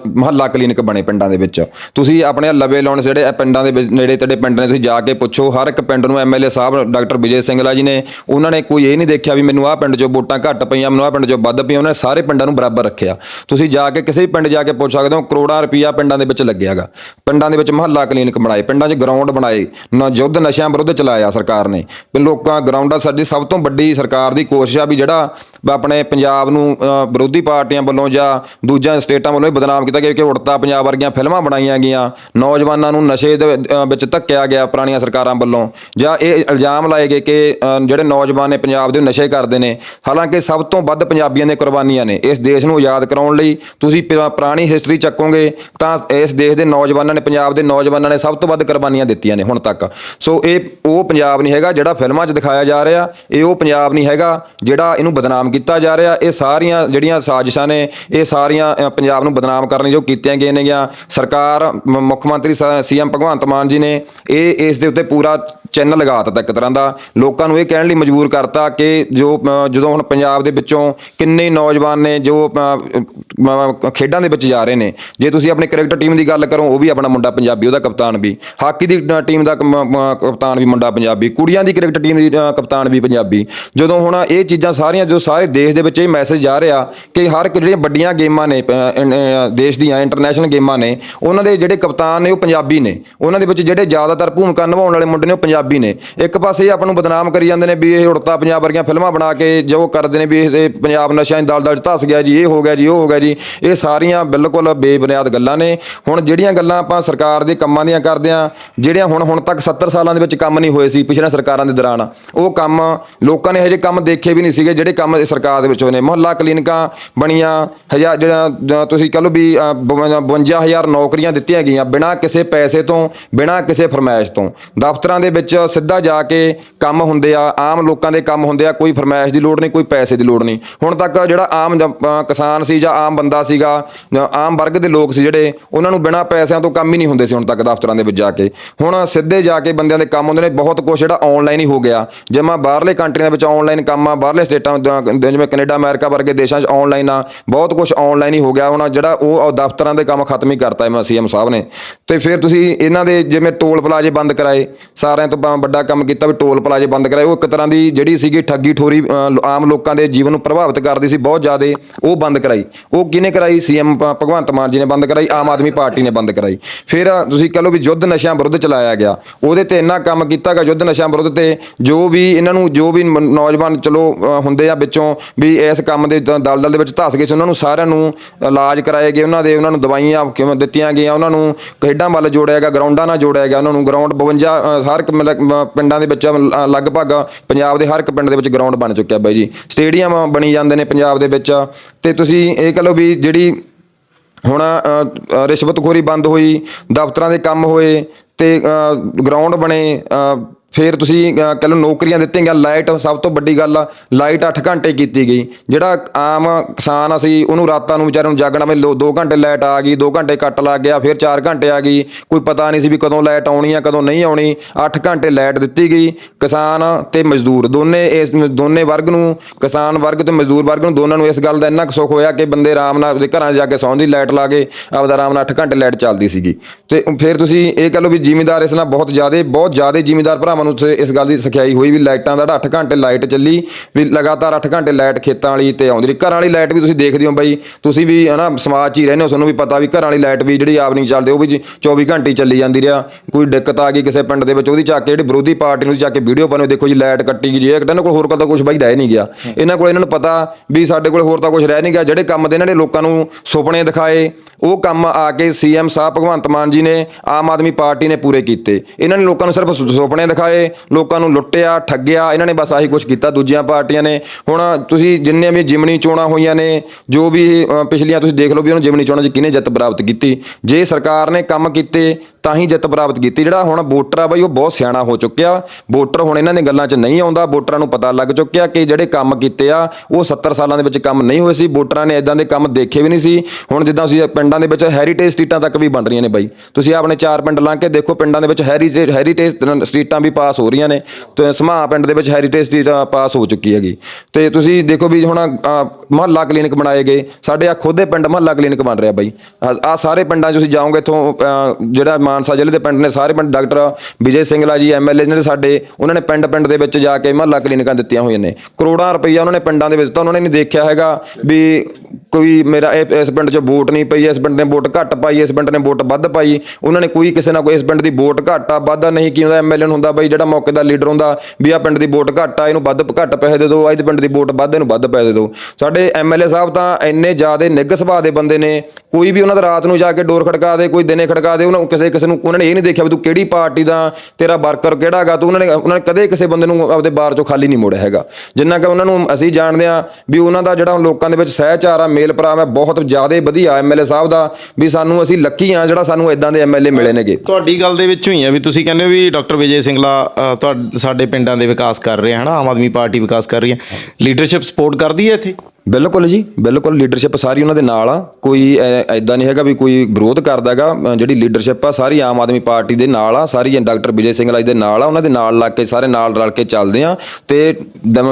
ਮਹੱਲਾ ਕਲੀਨਿਕ ਬਣੇ ਪਿੰਡਾਂ ਦੇ ਵਿੱਚ। ਤੁਸੀਂ ਆਪਣੇ ਲਵੇ ਲਾਉਣ ਜਿਹੜੇ ਪਿੰਡਾਂ ਦੇ ਨੇੜੇ ਤੇੜੇ ਪਿੰਡ ਨੇ, ਤੁਸੀਂ ਜਾ ਕੇ ਪੁੱਛੋ, ਹਰ ਇੱਕ ਪਿੰਡ ਨੂੰ ਐਮਐਲਏ ਸਾਹਿਬ, ਡਾਕਟਰ ਵਿਜੇ ਸਿੰਘਲਾ ਜੀ ਨੇ, ਉਹਨਾਂ ਨੇ ਕੋਈ ਇਹ ਨਹੀਂ ਦੇਖਿਆ ਵੀ ਮੈਨੂੰ ਆਹ ਪਿੰਡ 'ਚੋਂ ਵੋਟਾਂ ਘੱਟ ਪਈਆਂ, ਮੈਨੂੰ ਆਹ ਪਿੰਡ 'ਚੋਂ ਵੱਧ ਪਈਆਂ, ਉਹਨਾਂ ਨੇ ਸਾਰੇ ਪਿੰਡਾਂ ਨੂੰ ਬਰਾਬਰ ਰੱਖਿਆ। ਤੁਸੀਂ ਜਾ ਕੇ ਕਿਸੇ ਵੀ ਪਿੰਡ ਜਾ ਕੇ ਪੁੱਛ ਸਕਦੇ ਹੋ, ਕਰੋੜਾਂ ਰੁਪਈਆ ਪਿੰਡਾਂ ਦੇ ਵਿੱਚ ਲੱਗਿਆਗਾ। ਪਿੰਡਾਂ ਦੇ ਵਿੱਚ ਮਹੱਲਾ ਕਲੀਨਿਕ ਬਣਾਏ, ਪਿੰਡਾਂ 'ਚ ਗਰਾਊਂਡ ਬਣਾਏ, ਨਾ ਯੁੱਧ ਨਸ਼ਿਆਂ ਵਿਰੁੱਧ ਚਲਾਇਆ ਸਰਕਾਰ ਨੇ। ਵੀ ਲੋਕਾਂ ਗਰਾਊਂਡਾਂ ਸਾਡੀ ਸਭ ਤੋਂ ਵੱਡੀ ਸਰਕਾਰ ਦੀ ਕੋਸ਼ਿਸ਼ ਆ ਵੀ ਜਿਹੜਾ ਆਪਣੇ ਪੰਜਾਬ ਨੂੰ ਵਿਰੋਧੀ ਪਾਰਟੀਆਂ ਵੱਲੋਂ ਜਾਂ ਦੂਜਿਆਂ ਸਟੇਟਾਂ ਵੱਲੋਂ ਵੀ ਬਦਨਾਮ ਕੀਤਾ ਗਿਆ, ਕਿ ਉੜਤਾ ਪੰਜਾਬ ਵਰਗੀਆਂ ਫਿਲਮਾਂ ਬਣਾਈਆਂ ਗਈਆਂ, ਨੌਜਵਾਨਾਂ ਨੂੰ ਨਸ਼ੇ ਦੇ ਵਿੱਚ- ਧੱਕਿਆ ਗਿਆ ਪੁਰਾਣੀਆਂ ਸਰਕਾਰਾਂ ਵੱਲੋਂ। ਜਾਂ ਇਹ ਇਲਜ਼ਾਮ ਲਾਏ ਗਏ ਕਿ ਜਿਹੜੇ ਨੌਜਵਾਨ ਨੇ ਪੰਜਾਬ ਦੇ ਨਸ਼ੇ ਨਸ਼ੇ ਕਰਦੇ ਨੇ। ਹਾਲਾਂਕਿ ਸਭ ਤੋਂ ਵੱਧ ਪੰਜਾਬੀਆਂ ਦੀਆਂ ਕੁਰਬਾਨੀਆਂ ਨੇ। ਇਸ ਦੇਸ਼ ਨੂੰ ਆਜ਼ਾਦ ਕਰਾਉਣ ਲਈ ਤੁਸੀਂ ਪ- ਪੁਰਾਣੀ ਹਿਸਟਰੀ ਚੱਕੋਗੇ ਤਾਂ ਇਸ ਦੇਸ਼ ਦੇ ਨੌਜਵਾਨਾਂ ਨੇ ਪੰਜਾਬ ਦੇ ਨੌਜਵਾਨਾਂ ਨੇ ਸਭ ਤੋਂ ਵੱਧ ਕੁਰਬਾਨੀਆਂ ਦਿੱਤੀਆਂ ਨੇ ਹੁਣ ਤੱਕ। ਸੋ ਇਹ ਉਹ ਪੰਜਾਬ ਨਹੀਂ ਹੈਗਾ ਜਿਹੜਾ ਫਿਲਮਾਂ 'ਚ ਦਿਖਾਇਆ ਜਾ ਰਿਹਾ। ਇਹ ਉਹ ਪੰਜਾਬ ਨਹੀਂ ਹੈਗਾ ਜਿਹੜਾ ਇਹਨੂੰ ਬਦਨਾਮ ਕੀਤਾ ਜਾ ਰਿਹਾ। ਇਹ ਸਾਰੀਆਂ ਜਿਹੜੀਆਂ ਸਾਜ਼ਿਸ਼ਾਂ ਨੇ ਇਹ ਸਾਰੀਆਂ ਅ, ਪੰਜਾਬ ਨੂੰ ਬਦਨਾਮ ਕਰਨ ਲਈ ਜੋ ਕੀਤੀਆਂ ਗਈਆਂ ਨੇਗੀਆਂ। ਸਰਕਾਰ ਮ- ਮੁੱਖ ਮੰਤਰੀ ਸੀਐਮ ਭਗਵੰਤ ਮਾਨ ਜੀ ਨੇ ਇਹ ਇਸ ਦੇ ਉੱਤੇ ਪੂਰਾ ਚੈਨਲ ਲਗਾ ਦਿੱਤਾ ਇੱਕ ਤਰ੍ਹਾਂ ਦਾ। ਲੋਕਾਂ ਨੂੰ ਇਹ ਕਹਿਣ ਲਈ ਮਜਬੂਰ ਕਰਤਾ ਕਿ ਜੋ ਜਦੋਂ ਹੁਣ ਪੰਜਾਬ ਦੇ ਵਿੱਚੋਂ ਕਿੰਨੇ ਨੌਜਵਾਨ ਨੇ ਜੋ ਖੇਡਾਂ ਦੇ ਵਿੱਚ ਜਾ ਰਹੇ ਨੇ। ਜੇ ਤੁਸੀਂ ਆਪਣੀ ਕ੍ਰਿਕਟ ਟੀਮ ਦੀ ਗੱਲ ਕਰੋ ਉਹ ਵੀ ਆਪਣਾ ਮੁੰਡਾ ਪੰਜਾਬੀ ਉਹਦਾ ਕਪਤਾਨ ਵੀ। ਹਾਕੀ ਦੀ ਟੀਮ ਦਾ ਕਪਤਾਨ ਵੀ ਮੁੰਡਾ ਪੰਜਾਬੀ। ਕੁੜੀਆਂ ਦੀ ਕ੍ਰਿਕਟ ਟੀਮ ਦੀ ਕਪਤਾਨ ਵੀ ਪੰਜਾਬੀ। ਜਦੋਂ ਹੁਣ ਇਹ ਚੀਜ਼ਾਂ ਸਾਰੀਆਂ ਜੋ ਸਾਰੇ ਦੇਸ਼ ਦੇ ਵਿੱਚ ਇਹ ਮੈਸੇਜ ਜਾ ਰਿਹਾ ਕਿ ਹਰ ਇੱਕ ਜਿਹੜੀਆਂ ਵੱਡੀਆਂ ਗੇਮਾਂ ਨੇ ਅ, ਦੇਸ਼ ਦੀਆਂ ਇੰਟਰਨੈਸ਼ਨਲ ਗੇਮਾਂ ਨੇ ਉਹਨਾਂ ਦੇ ਜਿਹੜੇ ਕਪਤਾਨ ਨੇ ਉਹ ਪੰਜਾਬੀ ਨੇ। ਉਹਨਾਂ ਦੇ ਵਿੱਚ ਜਿਹੜੇ ਜ਼ਿਆਦਾਤਰ ਭੂਮਿਕਾ ਨਿਭਾਉਣ ਵਾਲੇ ਮੁੰਡੇ ਨੇ ਉਹ ਪੰਜਾਬੀ ਨੇ। ਇੱਕ ਪਾਸੇ ਇਹ ਆਪਾਂ ਨੂੰ ਬਦਨਾਮ ਕਰੀ ਜਾਂਦੇ ਨੇ ਵੀ ਇਹ ਉੜਤਾ ਪੰਜਾਬ ਵਰਗੀਆਂ ਫਿਲਮਾਂ ਬਣਾ ਕੇ ਜੋ ਕਰਦੇ ਨੇ ਵੀ ਇਹ ਪੰਜਾਬ ਨਸ਼ਿਆਂ ਦੀ ਦਲਦਲ 'ਚ ਧਸ ਗਿਆ ਜੀ, ਇਹ ਹੋ ਗਿਆ ਜੀ, ਉਹ ਹੋ ਗਿਆ ਜੀ। ਇਹ ਸਾਰੀਆਂ ਬਿਲਕੁਲ ਬੇਬੁਨਿਆਦ ਗੱਲਾਂ ਨੇ। ਹੁਣ ਜਿਹੜੀਆਂ ਗੱਲਾਂ ਆਪਾਂ ਸਰਕਾਰ ਦੇ ਕੰਮਾਂ ਦੀਆਂ ਕਰਦੇ ਆ, ਜਿਹੜੀਆਂ ਹੁਣ ਹੁਣ ਤੱਕ 70 ਸਾਲਾਂ ਦੇ ਵਿੱਚ ਕੰਮ ਨਹੀਂ ਹੋਏ ਸੀ ਪਿਛਲੀਆਂ ਸਰਕਾਰਾਂ ਦੇ ਦੌਰਾਨ, ਉਹ ਕੰਮ ਲੋਕਾਂ ਨੇ ਹਜੇ ਕੰਮ ਦੇਖੇ ਵੀ ਨਹੀਂ ਸੀਗੇ ਜਿਹੜੇ ਕੰਮ ਸਰਕਾਰ ਦੇ ਵਿੱਚ ਹੋਏ ਨੇ। ਮੁਹੱਲਾ ਕਲੀਨਿਕਾਂ ਬਣੀਆਂ ਹਜ਼ਾਰ ਜਿਹੜਾ ਤੁਸੀਂ ਕਹ ਲਓ ਵੀ ਬਵੰਜਾ- 52000 ਨੌਕਰੀਆਂ ਦਿੱਤੀਆਂ ਗਈਆਂ ਬਿਨਾਂ ਕਿਸੇ ਪੈਸੇ ਤੋਂ, ਬਿਨਾਂ ਕਿਸੇ ਫਰਮਾਇਸ਼ ਤੋਂ। ਦਫ਼ਤਰਾਂ ਦੇ ਵਿੱਚ ਸਿੱਧਾ ਜਾ ਕੇ ਕੰਮ ਹੁੰਦੇ ਆ, ਆਮ ਲੋਕਾਂ ਦੇ ਕੰਮ ਹੁੰਦੇ ਆ, ਕੋਈ ਫਰਮਾਇਸ਼ ਦੀ ਲੋੜ ਨਹੀਂ, ਕੋਈ ਪੈਸੇ ਦੀ ਲੋੜ ਨਹੀਂ। ਹੁਣ ਤੱਕ ਜਿਹੜਾ ਆਮ ਕਿਸਾਨ ਸੀ ਜਾਂ ਆਮ ਬੰਦਾ ਸੀਗਾ ਆਮ ਵਰਗ ਦੇ ਲੋਕ ਸੀ ਜਿਹੜੇ, ਉਹਨਾਂ ਨੂੰ ਬਿਨਾਂ ਪੈਸਿਆਂ ਤੋਂ ਕੰਮ ਹੀ ਨਹੀਂ ਹੁੰਦੇ ਸੀ ਹੁਣ ਤੱਕ ਦਫ਼ਤਰਾਂ ਦੇ ਵਿੱਚ ਜਾ ਕੇ। ਹੁਣ ਸਿੱਧੇ ਜਾ ਕੇ ਬੰਦਿਆਂ ਦੇ ਕੰਮ ਹੁੰਦੇ ਨੇ, ਬਹੁਤ ਕੁਝ ਜਿਹੜਾ ਆਨਲਾਈਨ ਹੀ ਹੋ ਗਿਆ। ਜਿਵੇਂ ਬਾਹਰਲੇ ਕੰਟਰੀਆਂ ਦੇ ਵਿੱਚ ਆਨਲਾਈਨ ਕੰਮ ਆ, ਬਾਹਰਲੇ ਸਟੇਟਾਂ ਜਿਵੇਂ ਕੈਨੇਡਾ, ਅਮਰੀਕਾ ਵਰਗੇ ਦੇਸ਼ਾਂ 'ਚ ਆਨਲਾਈਨ ਆ, ਬਹੁਤ ਕੁਝ ਆਨਲਾਈਨ ਹੀ ਹੋ ਗਿਆ। ਹੁਣ ਜਿਹੜਾ ਉਹ ਦਫ਼ਤਰਾਂ ਦੇ ਕੰਮ ਖਤਮ ਹੀ ਕਰਤਾ ਐਮ ਸੀਐਮ ਸਾਹਿਬ ਨੇ। ਤੇ ਫਿਰ ਤੁਸੀਂ ਇਹਨਾਂ ਦੇ ਜਿਵੇਂ ਟੋਲ ਪਲਾਜ਼ੇ ਬੰਦ ਕਰਾਏ, ਸਾਰਿਆਂ ਤੋਂ ਵੱਡਾ ਕੰਮ ਕੀਤਾ ਵੀ ਟੋਲ ਪਲਾਜ਼ੇ ਬੰਦ ਕਰਾਏ। ਉਹ ਇੱਕ ਤਰ੍ਹਾਂ ਦੀ ਜਿਹੜੀ ਸੀਗੀ ਠੱਗੀ ਠੋਰੀ ਆਮ ਲੋਕਾਂ ਦੇ ਜੀਵਨ ਨੂੰ ਪ੍ਰਭਾਵਿਤ ਕਰਦੀ ਸੀ ਬਹੁਤ ਜ਼ਿਆਦਾ, ਉਹ ਬੰਦ ਕਰਾਈ। ਉਹ ਕਿਹਨੇ ਕਰਾਈ? ਸੀਐਮ ਭਗਵੰਤ ਮਾਨ ਜੀ ਨੇ ਬੰਦ ਕਰਾਈ, ਆਮ ਆਦਮੀ ਪਾਰਟੀ ਨੇ ਬੰਦ ਕਰਾਈ। ਫਿਰ ਤੁਸੀਂ ਕਹ ਲਓ ਵੀ ਯੁੱਧ ਨਸ਼ਿਆਂ ਵਿਰੁੱਧ ਚਲਾਇਆ ਗਿਆ। ਉਹਦੇ ਤੇ ਇੰਨਾ ਕੰਮ ਕੀਤਾ ਗਾ ਯੁੱਧ ਨਸ਼ਿਆਂ ਵਿਰੁੱਧ ਤੇ, ਜੋ ਵੀ ਇਹਨਾਂ ਨੂੰ, ਜੋ ਵੀ ਨੌਜਵਾਨ ਚਲੋ ਹੁੰਦੇ ਆ ਵਿੱਚੋਂ ਵੀ ਇਸ ਕੰਮ ਦੇ ਦ- ਦਲਦਲ ਦੇ ਵਿੱਚ ਧਸ ਗਏ ਸੀ, ਉਹਨਾਂ ਨੂੰ ਸਾਰਿਆਂ ਨੂੰ ਇਲਾਜ ਕਰਾਏ ਗਏ। ਉਹਨਾਂ ਦੇ, ਉਹਨਾਂ ਨੂੰ ਦਵਾਈਆਂ ਕਿਵੇਂ ਦਿੱਤੀਆਂ ਗਈਆਂ, ਉਹਨਾਂ ਨੂੰ ਖੇਡਾਂ ਵੱਲ ਜੋੜਿਆ ਗਿਆ, ਗਰਾਊਂਡਾਂ ਨਾਲ ਜੋੜਿਆ ਗਿਆ, ਉਹਨਾਂ ਨੂੰ ਗਰਾਊਂਡ 52 ਹਰ ਇੱਕ ਮਤਲਬ, ਅ, ਪਿੰਡਾਂ ਦੇ ਵਿੱਚ ਅ, ਲਗਭਗ ਪੰਜਾਬ ਦੇ ਹਰ ਇੱਕ ਪਿੰਡ ਦੇ ਵਿੱਚ ਗਰਾਊਂਡ ਬਣ ਚੁੱਕਿਆ ਬਾਈ ਜੀ। ਸਟੇਡੀਅਮ ਬਣੀ ਜਾਂਦੇ ਨੇ ਪੰਜਾਬ ਦੇ ਵਿੱਚ। ਤੇ ਤੁਸੀਂ ਇਹ ਕਹ ਲਓ ਵੀ ਜਿਹੜੀ ਹੁਣ ਅ, ਅ, ਰਿਸ਼ਵਤਖੋਰੀ ਬੰਦ ਹੋਈ ਦਫ਼ਤਰਾਂ ਦੇ ਕੰਮ ਹੋਏ ਤੇ ਗਰਾਊਂਡ ਬਣੇ ਅ, ਫਿਰ ਤੁਸੀਂ ਅ, ਕਹਿ ਲਓ ਨੌਕਰੀਆਂ ਦਿੱਤੀਆਂ ਲਾਈਟ ਸਭ ਤੋਂ ਵੱਡੀ ਗੱਲ ਆ ਲਾਈਟ 8 ਘੰਟੇ ਕੀਤੀ ਗਈ। ਜਿਹੜਾ ਆਮ ਕਿਸਾਨ ਅਸੀਂ ਉਹਨੂੰ ਰਾਤਾਂ ਨੂੰ ਵਿਚਾਰੇ ਨੂੰ ਜਾਗਣਾ ਵੀ 2 ਘੰਟੇ ਲਾਈਟ ਆ ਗਈ 2 ਘੰਟੇ ਕੱਟ ਲੱਗ ਗਿਆ ਫਿਰ 4 ਘੰਟੇ ਆ ਗਈ। ਕੋਈ ਪਤਾ ਨਹੀਂ ਸੀ ਵੀ ਕਦੋਂ ਲਾਈਟ ਆਉਣੀ ਆ ਕਦੋਂ ਨਹੀਂ ਆਉਣੀ। 8 ਘੰਟੇ ਲਾਈਟ ਦਿੱਤੀ ਗਈ ਕਿਸਾਨ ਤੇ ਮਜ਼ਦੂਰ ਦੋਨੇ ਇਸ ਦੋਨੇ ਵਰਗ ਨੂੰ ਕਿਸਾਨ ਵਰਗ ਤੇ ਮਜ਼ਦੂਰ ਵਰਗ ਨੂੰ ਦੋਨਾਂ ਨੂੰ ਇਸ ਗੱਲ ਦਾ ਇੰਨਾ ਕੁ ਸੁੱਖ ਹੋਇਆ ਕਿ ਬੰਦੇ ਆਰਾਮ ਨਾਲ ਆਪਦੇ ਘਰਾਂ 'ਚ ਜਾ ਕੇ ਸੌਂਦੀ ਲਾਈਟ ਲਾ ਕੇ ਆਪਦਾ ਆਰਾਮ ਨਾਲ 8 ਘੰਟੇ ਲਾਈਟ ਚੱਲਦੀ ਸੀਗੀ। ਤੇ ਫਿਰ ਤੁਸੀਂ ਇਹ ਕਹ ਲਓ ਵੀ ਜ਼ਿਮੀਂਦਾਰ ਇਸ ਨਾਲ ਬਹੁਤ ਜ਼ਿਆਦਾ ਬਹੁਤ ਜ਼ਿਆਦੇ ਜ਼ਿਮੀਦਾਰ ਭਰਾਵਾਂ ਨੂੰ ਉੱਥੇ ਇਸ ਗੱਲ ਦੀ ਸਿਖਿਆਈ ਹੋਈ ਵੀ ਲਾਈਟਾਂ ਦਾ 8 ਘੰਟੇ ਲਾਈਟ ਚੱਲੀ, ਵੀ ਲਗਾਤਾਰ 8 ਘੰਟੇ ਲਾਈਟ ਖੇਤਾਂ ਵਾਲੀ ਤੇ ਆਉਂਦੀ ਰਹੀ। ਘਰਾਂ ਵਾਲੀ ਲਾਈਟ ਵੀ ਤੁਸੀਂ ਦੇਖਦੇ ਹੋ ਬਾਈ, ਤੁਸੀਂ ਵੀ ਹਨਾ ਸਮਾਜ 'ਚ ਹੀ ਰਹਿੰਦੇ ਹੋ, ਤੁਹਾਨੂੰ ਵੀ ਪਤਾ ਵੀ ਘਰਾਂ ਵਾਲੀ ਲਾਈਟ ਵੀ ਜਿਹੜੀ ਆਪ ਨਹੀਂ ਚੱਲਦੀ, ਉਹ ਵੀ ਜੀ 24 ਘੰਟੇ ਹੀ ਚੱਲੀ ਜਾਂਦੀ ਰਿਹਾ। ਕੋਈ ਦਿੱਕਤ ਆ ਗਈ ਕਿਸੇ ਪਿੰਡ ਦੇ ਵਿੱਚ, ਉਹਦੀ ਚੱਕ ਕੇ ਜਿਹੜੀ ਵਿਰੋਧੀ ਪਾਰਟੀ ਨੂੰ ਚੱਕ ਕੇ ਵੀਡੀਓ ਬਣਾਓ, ਦੇਖੋ ਜੀ ਲਾਈਟ ਕੱਟੀ ਗਈ ਜੇ ਇਹਨਾਂ ਕੋਲ ਹੋਰ ਤਾਂ ਕੁਝ ਬਾਈ ਰਹਿ ਨਹੀਂ ਗਿਆ। ਇਹਨਾਂ ਕੋਲ ਇਹਨਾਂ ਨੂੰ ਪਤਾ ਵੀ ਸਾਡੇ ਕੋਲ ਹੋਰ ਤਾਂ ਕੁਝ ਰਹਿ ਨਹੀਂ ਗਿਆ, ਜਿਹੜੇ ਕੰਮ ਦੇ ਇਹਨਾਂ ਨੇ ਲੋਕਾਂ ਨੂੰ ਸੁਪਨੇ ਦਿਖਾਏ, ਉਹ ਕੰਮ ਆ ਕੇ ਸੀਐਮ ਸਾਹਿਬ ਭਗਵੰਤ ਮਾਨ ਜੀ ਨੇ, ਆਮ ਆਦਮੀ ਪਾਰਟੀ ਨੇ ਪੂਰੇ ਕੀਤੇ। ਇਹਨਾਂ ਨੇ ਲੋਕਾਂ ਨੂੰ ਸਿਰਫ ਸੁਪਨੇ ਦਿਖਾਏ ਲੋਕਾਂ ਨੂੰ ਲੁੱਟਿਆ, ਠੱਗਿਆ, ਇਹਨਾਂ ਨੇ ਬਸ ਆਹੀ ਕੁਝ ਕੀਤਾ। ਦੂਜੀਆਂ ਪਾਰਟੀਆਂ ਨੇ ਹੁਣ ਤੁਸੀਂ ਜਿੰਨੇ ਵੀ ਜਿਮਣੀ ਚੋਣਾਂ ਹੋਈਆਂ ਨੇ, ਜੋ ਵੀ ਪਿਛਲੀਆਂ ਤੁਸੀਂ ਦੇਖ ਲਓ ਵੀ ਉਹਨੂੰ ਜਿਮਣੀ ਚੋਣਾਂ 'ਚ ਕਿਹਨੇ ਜਿੱਤ ਪ੍ਰਾਪਤ ਕੀਤੀ। ਜੇ ਸਰਕਾਰ ਨੇ ਕੰਮ ਕੀਤੇ, ਤਾਂ ਹੀ ਜਿੱਤ ਪ੍ਰਾਪਤ ਕੀਤੀ। ਜਿਹੜਾ ਹੁਣ ਵੋਟਰ ਆ ਬਾਈ, ਉਹ ਬਹੁਤ ਸਿਆਣਾ ਹੋ ਚੁੱਕਿਆ। ਵੋਟਰ ਹੁਣ ਇਹਨਾਂ ਦੀਆਂ ਗੱਲਾਂ 'ਚ ਨਹੀਂ ਆਉਂਦਾ। ਵੋਟਰਾਂ ਨੂੰ ਪਤਾ ਲੱਗ ਚੁੱਕਿਆ ਕਿ ਜਿਹੜੇ ਕੰਮ ਕੀਤੇ ਆ, ਉਹ 70 ਸਾਲਾਂ ਦੇ ਵਿੱਚ ਕੰਮ ਨਹੀਂ ਹੋਏ ਸੀ। ਵੋਟਰਾਂ ਨੇ ਇਦਾਂ ਦੇ ਕੰਮ ਦੇਖੇ ਵੀ ਨਹੀਂ ਸੀ। ਹੁਣ ਜਿੱਦਾਂ ਅਸੀਂ ਪਿੰਡਾਂ ਦੇ ਵਿੱਚ ਹੈਰੀਟੇਜ ਸਟਰੀਟਾਂ ਤੱਕ ਵੀ ਬਣ ਰਹੀਆਂ ਨੇ ਬਾਈ। ਤੁਸੀਂ ਆਪਣੇ ਚਾਰ ਪਿੰਡ ਲੰਘ ਕੇ ਦੇਖੋ, ਪਿੰਡਾਂ ਦੇ ਵਿੱਚ ਹੈਰੀਟੇਜ ਹੈਰੀਟੇਜ ਸਟਰੀਟਾਂ ਵੀ ਪਾਸ ਹੋ ਰਹੀਆਂ ਨੇ, ਤੇ ਸਮਾ ਪਿੰਡ ਦੇ ਵਿੱਚ ਹੈਰੀਟੇਜ ਦੀ ਤਾਂ ਪਾਸ ਹੋ ਚੁੱਕੀ ਹੈਗੀ। ਤੇ ਤੁਸੀਂ ਦੇਖੋ ਵੀ ਹੁਣ ਮਹੱਲਾ ਕਲੀਨਿਕ ਬਣਾਏ ਗਏ, ਸਾਡੇ ਆ ਖੁਦ ਦੇ ਪਿੰਡ ਮਹੱਲਾ ਕਲੀਨਿਕ ਬਣ ਰਿਹਾ ਬਾਈ। ਆ ਸਾਰੇ ਪਿੰਡਾਂ 'ਚ ਤੁਸੀਂ ਜਾਓਗੇ, ਇੱਥੋਂ ਜਿਹੜਾ ਮਾਨਸਾ ਜ਼ਿਲ੍ਹੇ ਦੇ ਪਿੰਡ ਨੇ, ਸਾਰੇ ਪਿੰਡ ਡਾਕਟਰ ਵਿਜੇ ਸਿੰਗਲਾ ਜੀ ਐਮਐਲਏ ਜਿਹੜੇ ਸਾਡੇ, ਉਹਨਾਂ ਨੇ ਪਿੰਡ ਪਿੰਡ ਦੇ ਵਿੱਚ ਜਾ ਕੇ ਮਹੱਲਾ ਕਲੀਨਿਕਾਂ ਦਿੱਤੀਆਂ ਹੋਈਆਂ ਨੇ। ਕਰੋੜਾਂ ਰੁਪਈਆ ਉਹਨਾਂ ਨੇ ਪਿੰਡਾਂ ਦੇ ਵਿੱਚ ਤਾਂ ਉਹਨਾਂ ਨੇ ਨਹੀਂ ਦੇਖਿਆ ਹੈਗਾ ਵੀ ਕੋਈ ਮੇਰਾ ਇਹ- ਇਸ ਪਿੰਡ 'ਚ ਵੋਟ ਨਹੀਂ ਪਈ, ਇਸ ਪਿੰਡ ਨੇ ਵੋਟ ਘੱਟ ਪਾਈ, ਇਸ ਪਿੰਡ ਨੇ ਵੋਟ ਵੱਧ ਪਾਈ। ਉਹਨਾਂ ਨੇ ਕੋਈ ਕਿਸੇ ਨਾ ਕੋਈ ਇਸ ਪਿੰਡ ਦੀ ਵੋਟ ਘੱਟ ਆ, ਵੱਧ ਆ ਨਹੀਂ ਕੀ ਹੁੰਦਾ ਐਮਐਲਏ ਹੁੰਦਾ ਬਈ, ਜਿਹੜਾ ਮੌਕੇ ਦਾ ਲੀਡਰ ਹੁੰਦਾ ਵੀ ਆ ਪਿੰਡ ਦੀ ਵੋਟ ਘੱਟ ਆ, ਇਹਨੂੰ ਵੱਧ ਘੱਟ ਪੈਸੇ ਦੇ ਦਿਓ ਇਹਦੇ ਪਿੰਡ ਦੀ ਵੋਟ ਵੱਧ, ਇਹਨੂੰ ਵੱਧ ਪੈਸੇ ਦੇ ਦਿਓ। ਸਾਡੇ ਐਮਐਲਏ ਸਾਹਿਬ ਤਾਂ ਇੰਨੇ ਜ਼ਿਆਦੇ ਨਿੱਘ ਸੁਭਾਅ ਦੇ ਬੰਦੇ ਨੇ, ਕੋਈ ਵੀ ਉਹਨਾਂ ਦਾ ਰਾਤ ਨੂੰ ਜਾ ਕੇ ਡੋਰ ਖੜਕਾ ਦੇ, ਕੋਈ ਦਿਨੇ ਖੜਕਾ ਦੇ, ਉਹਨਾਂ ਨੂੰ ਕਿਸੇ ਕਿਸੇ ਨੂੰ ਉਹਨਾਂ ਨੇ ਇਹ ਨਹੀਂ ਦੇਖਿਆ ਵੀ ਤੂੰ ਕਿਹੜੀ ਪਾਰਟੀ ਦਾ, ਤੇਰਾ ਵਰਕਰ ਕਿਹੜਾ ਹੈਗਾ, ਤੂੰ ਉਹਨਾਂ ਨੇ ਉਹਨਾਂ ਨੇ ਕਦੇ ਕਿਸੇ ਬੰਦੇ ਨੂੰ ਆਪਦੇ ਬਾਰ ਚੋਂ ਖਾਲੀ ਨਹੀਂ ਮੋੜਿਆ ਹੈਗਾ। ਜਿੰਨਾ ਕਿ ਉਹਨਾਂ ਨੂੰ ਅਸੀਂ ਜਾਣਦੇ ਆ ਵੀ ਉਹਨਾਂ ਦਾ ਜਿਹੜਾ ਲੋਕਾਂ ਦੇ ਵਿੱਚ ਸਹਿਚਾਰ ਆ ਮੇਲ ਭਰਾਵ ਹੈ ਬਹੁਤ ਜ਼ਿਆਦਾ ਵਧੀਆ ਐਮਐਲਏ ਸਾਹਿਬ ਦਾ ਵੀ ਸਾਨੂੰ ਅਸੀਂ ਲੱਕੀ ਆ ਜਿਹੜਾ ਸਾਨੂੰ ਇਦਾਂ ਦੇ ਐਮਐਲਏ ਮਿਲੇ ਨੇਗੇ। ਤੁਹਾਡੀ ਗੱਲ ਦੇ ਵਿੱਚੋਂ ਹੀ ਆ ਵੀ ਤੁਸੀਂ ਕਹਿੰਦੇ ਹੋ ਵੀ ਡਾਕਟਰ ਵਿਜੇ ਸਿੰਗਲਾ ਅ, ਸਾਡੇ ਪਿੰਡਾਂ ਦੇ ਵਿਕਾਸ ਕਰ ਰਹੇ ਆ ਹਨਾ ਆਮ ਆਦਮੀ ਪਾਰਟੀ ਵਿਕਾਸ ਕਰ ਰਹੀ ਹੈ। ਲੀਡਰਸ਼ਿਪ ਸਪੋਰਟ ਕਰਦੀ ਹੈ ਇੱਥੇ? ਬਿਲਕੁਲ ਜੀ ਬਿਲਕੁਲ ਲੀਡਰਸ਼ਿਪ ਸਾਰੀ ਉਹਨਾਂ ਦੇ ਨਾਲ ਆ। ਕੋਈ ਐਦਾਂ ਨਹੀਂ ਹੈਗਾ ਵੀ ਕੋਈ ਵਿਰੋਧ ਕਰਦਾ ਹੈਗਾ। ਜਿਹੜੀ ਲੀਡਰਸ਼ਿਪ ਆ ਸਾਰੀ ਆਮ ਆਦਮੀ ਪਾਰਟੀ ਦੇ ਨਾਲ ਆ। ਸਾਰੀ ਡਾਕਟਰ ਵਿਜੇ ਸਿੰਘਲਾ ਜੀ ਦੇ ਨਾਲ ਆ। ਉਹਨਾਂ ਦੇ ਨਾਲ ਲੱਗ ਕੇ ਸਾਰੇ ਨਾਲ ਰਲ ਕੇ ਚੱਲਦੇ ਆ। ਤੇ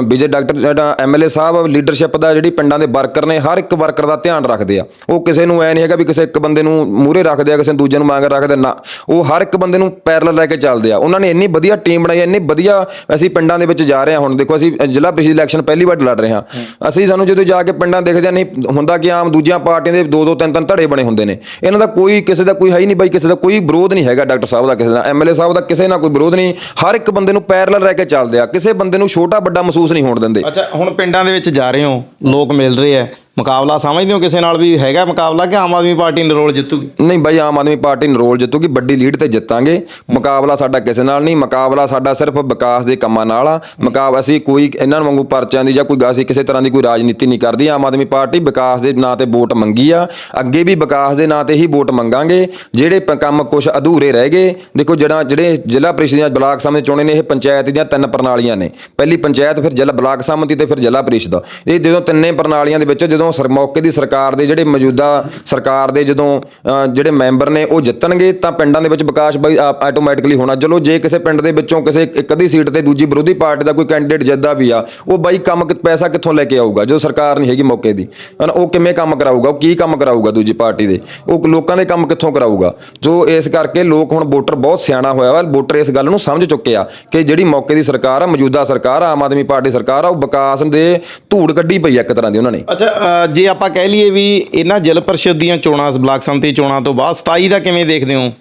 ਵਿਜੇ ਡਾਕਟਰ ਜਿਹੜਾ ਐਮਐਲਏ ਸਾਹਿਬ ਲੀਡਰਸ਼ਿਪ ਦਾ ਜਿਹੜੀ ਪਿੰਡਾਂ ਦੇ ਵਰਕਰ ਨੇ ਹਰ ਇੱਕ ਵਰਕਰ ਦਾ ਧਿਆਨ ਰੱਖਦੇ ਆ। ਉਹ ਕਿਸੇ ਨੂੰ ਐ ਨਹੀਂ ਹੈਗਾ ਵੀ ਕਿਸੇ ਇੱਕ ਬੰਦੇ ਨੂੰ ਮੂਹਰੇ ਰੱਖਦੇ ਆ ਕਿਸੇ ਨੂੰ ਦੂਜੇ ਨੂੰ ਮੰਗ ਰੱਖਦੇ ਨਾ। ਉਹ ਹਰ ਇੱਕ ਬੰਦੇ ਨੂੰ ਪੈਰਲਲ ਲੈ ਕੇ ਚੱਲਦੇ ਆ। ਉਹਨਾਂ ਨੇ ਇੰਨੀ ਵਧੀਆ ਟੀਮ ਬਣਾਈ ਇੰਨੀ ਵਧੀਆ ਅਸੀਂ ਪਿੰਡਾਂ ਦੇ ਵਿੱਚ ਜਾ ਰਹੇ ਹਾਂ ਹੁਣ। ਦੇਖੋ ਅਸੀਂ ਜ਼ਿਲ੍ਹਾ ਪ੍ਰੀਸ਼ਦ ਇਲੈਕਸ਼ਨ ਪਹਿਲੀ ਵਾਰ ਲੜ ਰਹੇ ਹਾਂ। ਅਸੀਂ ਸਾਨੂੰ ਜਦੋਂ ਜਾ ਕੇ ਪਿੰਡਾਂ ਦੇਖਦੇ ਹਾਂ ਨਹੀਂ ਹੁੰਦਾ ਕਿ ਆਮ ਦੂਜੀਆਂ ਪਾਰਟੀਆਂ ਦੇ ਦੋ ਦੋ ਤਿੰਨ ਤਿੰਨ ਧੜੇ ਬਣੇ ਹੁੰਦੇ ਨੇ। ਇਹਨਾਂ ਦਾ ਕੋਈ ਕਿਸੇ ਦਾ ਕੋਈ ਹੈ ਹੀ ਨਹੀਂ ਬਾਈ, ਕਿਸੇ ਦਾ ਕੋਈ ਵਿਰੋਧ ਨਹੀਂ ਹੈਗਾ ਡਾਕਟਰ ਸਾਹਿਬ ਦਾ, ਕਿਸੇ ਦਾ ਐਮਐਲਏ ਸਾਹਿਬ ਦਾ ਕਿਸੇ ਨਾਲ ਕੋਈ ਵਿਰੋਧ ਨਹੀਂ। ਹਰ ਇੱਕ ਬੰਦੇ ਨੂੰ ਪੈਰਲਲ ਰਹਿ ਕੇ ਚੱਲਦੇ ਆ। ਕਿਸੇ ਬੰਦੇ ਨੂੰ ਛੋਟਾ ਵੱਡਾ ਮਹਿਸੂਸ ਨਹੀਂ ਹੋਣ ਦਿੰਦੇ। ਅੱਛਾ, ਹੁਣ ਪਿੰਡਾਂ ਦੇ ਵਿੱਚ ਜਾ ਰਹੇ ਹੋ, ਲੋਕ ਮਿਲ ਰਹੇ ਆ। ਮੁਕਾਬਲਾ ਸਮਝਦੇ ਹੋ ਕਿਸੇ ਨਾਲ ਵੀ ਹੈਗਾ ਮੁਕਾਬਲਾ ਕਿ ਆਮ ਆਦਮੀ ਪਾਰਟੀ ਨਰੋਲ ਜਿੱਤੂਗੀ? ਨਹੀਂ ਬਾਈ, ਆਮ ਆਦਮੀ ਪਾਰਟੀ ਨਰੋਲ ਜਿੱਤੂਗੀ, ਵੱਡੀ ਲੀਡ ਤੇ ਜਿੱਤਾਂਗੇ। ਮੁਕਾਬਲਾ ਸਾਡਾ ਕਿਸੇ ਨਾਲ ਨਹੀਂ, ਮੁਕਾਬਲਾ ਸਾਡਾ ਸਿਰਫ ਵਿਕਾਸ ਦੇ ਕੰਮਾਂ ਨਾਲ ਆ। ਮੁਕਾਬ, ਅਸੀਂ ਕੋਈ ਇਹਨਾਂ ਨੂੰ ਵਾਂਗੂ ਪਰਚਿਆਂ ਦੀ ਜਾਂ ਕੋਈ ਅਸੀਂ ਕਿਸੇ ਤਰ੍ਹਾਂ ਦੀ ਕੋਈ ਰਾਜਨੀਤੀ ਨਹੀਂ ਕਰਦੀ। ਆਮ ਆਦਮੀ ਪਾਰਟੀ ਵਿਕਾਸ ਦੇ ਨਾਂ ਤੇ ਵੋਟ ਮੰਗੀ ਆ। ਅੱਗੇ ਵੀ ਵਿਕਾਸ ਦੇ ਨਾਂ ਤੇ ਹੀ ਵੋਟ ਮੰਗਾਂਗੇ। ਜਿਹੜੇ ਪ- ਕੰਮ ਕੁਝ ਅਧੂਰੇ ਰਹਿ ਗਏ, ਦੇਖੋ ਜਿਹੜਾ, ਜਿਹੜੇ ਜ਼ਿਲ੍ਹਾ ਪ੍ਰੀਸ਼ਦ ਜਾਂ ਬਲਾਕ ਸਮਿਤੀ ਚੋਣੇ ਨੇ, ਇਹ ਪੰਚਾਇਤ ਦੀਆਂ ਤਿੰਨ ਪ੍ਰਣਾਲੀਆਂ ਨੇ। ਪਹਿਲੀ ਪੰਚਾਇਤ, ਫਿਰ ਜ਼ਿਲ੍ਹਾ ਬਲਾਕ ਸਮਿਤੀ ਤੇ ਫਿਰ ਜ਼ਿਲ੍ਹਾ ਪ੍ਰੀਸ਼ਦ। ਇਹ ਜਦੋਂ ਤਿੰਨੇ ਪ੍ਰਣਾਲੀਆਂ ਦੇ ਵਿੱਚ, ਜਦੋਂ ਜਦੋਂ ਸਰ ਮੌਕੇ ਦੀ ਸਰਕਾਰ ਦੇ ਜਿਹੜੇ ਮੌਜੂਦਾ ਸਰਕਾਰ ਦੇ ਜਦੋਂ ਅ, ਜਿਹੜੇ ਮੈਂਬਰ ਨੇ ਉਹ ਜਿੱਤਣਗੇ ਤਾਂ ਪਿੰਡਾਂ ਦੇ ਵਿੱਚ ਵਿਕਾਸ ਬਈ ਆਟੋਮੈਟਿਕਲੀ ਹੋਣਾ। ਚਲੋ ਜੇ ਕਿਸੇ ਪਿੰਡ ਦੇ ਵਿੱਚੋਂ ਕਿਸੇ ਇੱਕ ਅੱਧੀ ਸੀਟ ਤੇ ਦੂਜੀ ਵਿਰੋਧੀ ਪਾਰਟੀ ਦਾ ਕੋਈ ਕੈਂਡੀਡੇਟ ਜਿੱਤਦਾ ਵੀ ਆ ਉਹ ਬਾਈ ਕੰਮ ਕਿ- ਪੈਸਾ ਕਿੱਥੋਂ ਲੈ ਕੇ ਆਊਗਾ ਜਦੋਂ ਸਰਕਾਰ ਨਹੀਂ ਹੈਗੀ ਮੌਕੇ ਦੀ। ਹਨਾ, ਉਹ ਕਿਵੇਂ ਕੰਮ ਕਰਾਊਗਾ ਉਹ ਕੀ ਕੰਮ ਕਰਾਊਗਾ ਦੂਜੀ ਪਾਰਟੀ ਦੇ? ਉਹ ਲੋਕਾਂ ਦੇ ਕੰਮ ਕਿੱਥੋਂ ਕਰਾਊਗਾ? ਜੋ ਇਸ ਕਰਕੇ ਲੋਕ ਹੁਣ ਵੋਟਰ ਬਹੁਤ ਸਿਆਣਾ ਹੋਇਆ ਵਾ ਵੋਟਰ ਇਸ ਗੱਲ ਨੂੰ ਸਮਝ ਚੁੱਕੇ ਆ ਕਿ ਜਿਹੜੀ ਮੌਕੇ ਦੀ ਸਰਕਾਰ ਆ ਮੌਜੂਦਾ ਸਰਕਾਰ ਆ ਆਮ ਆਦਮੀ ਪਾਰਟੀ ਸਰਕਾਰ ਆ ਉਹ ਵਿਕਾਸ ਦੇ ਧੂੜ ਕੱਢੀ ਪਈ ਆ ਇੱਕ ਤਰ੍ਹਾਂ ਦੀ ਉਹਨਾਂ ਨੇ। ਅੱਛਾ ਜੇ ਆਪਾਂ ਕਹਿ ਲਈਏ ਵੀ ਇਹਨਾਂ ਜ਼ਿਲ੍ਹਾ ਪਰਿਸ਼ਦ ਦੀਆਂ ਚੋਣਾਂ ਬਲਾਕ ਸੰਮਤੀ ਚੋਣਾਂ ਤੋਂ ਬਾਅਦ 27 ਦਾ ਕਿਵੇਂ ਦੇਖਦੇ ਹੋ?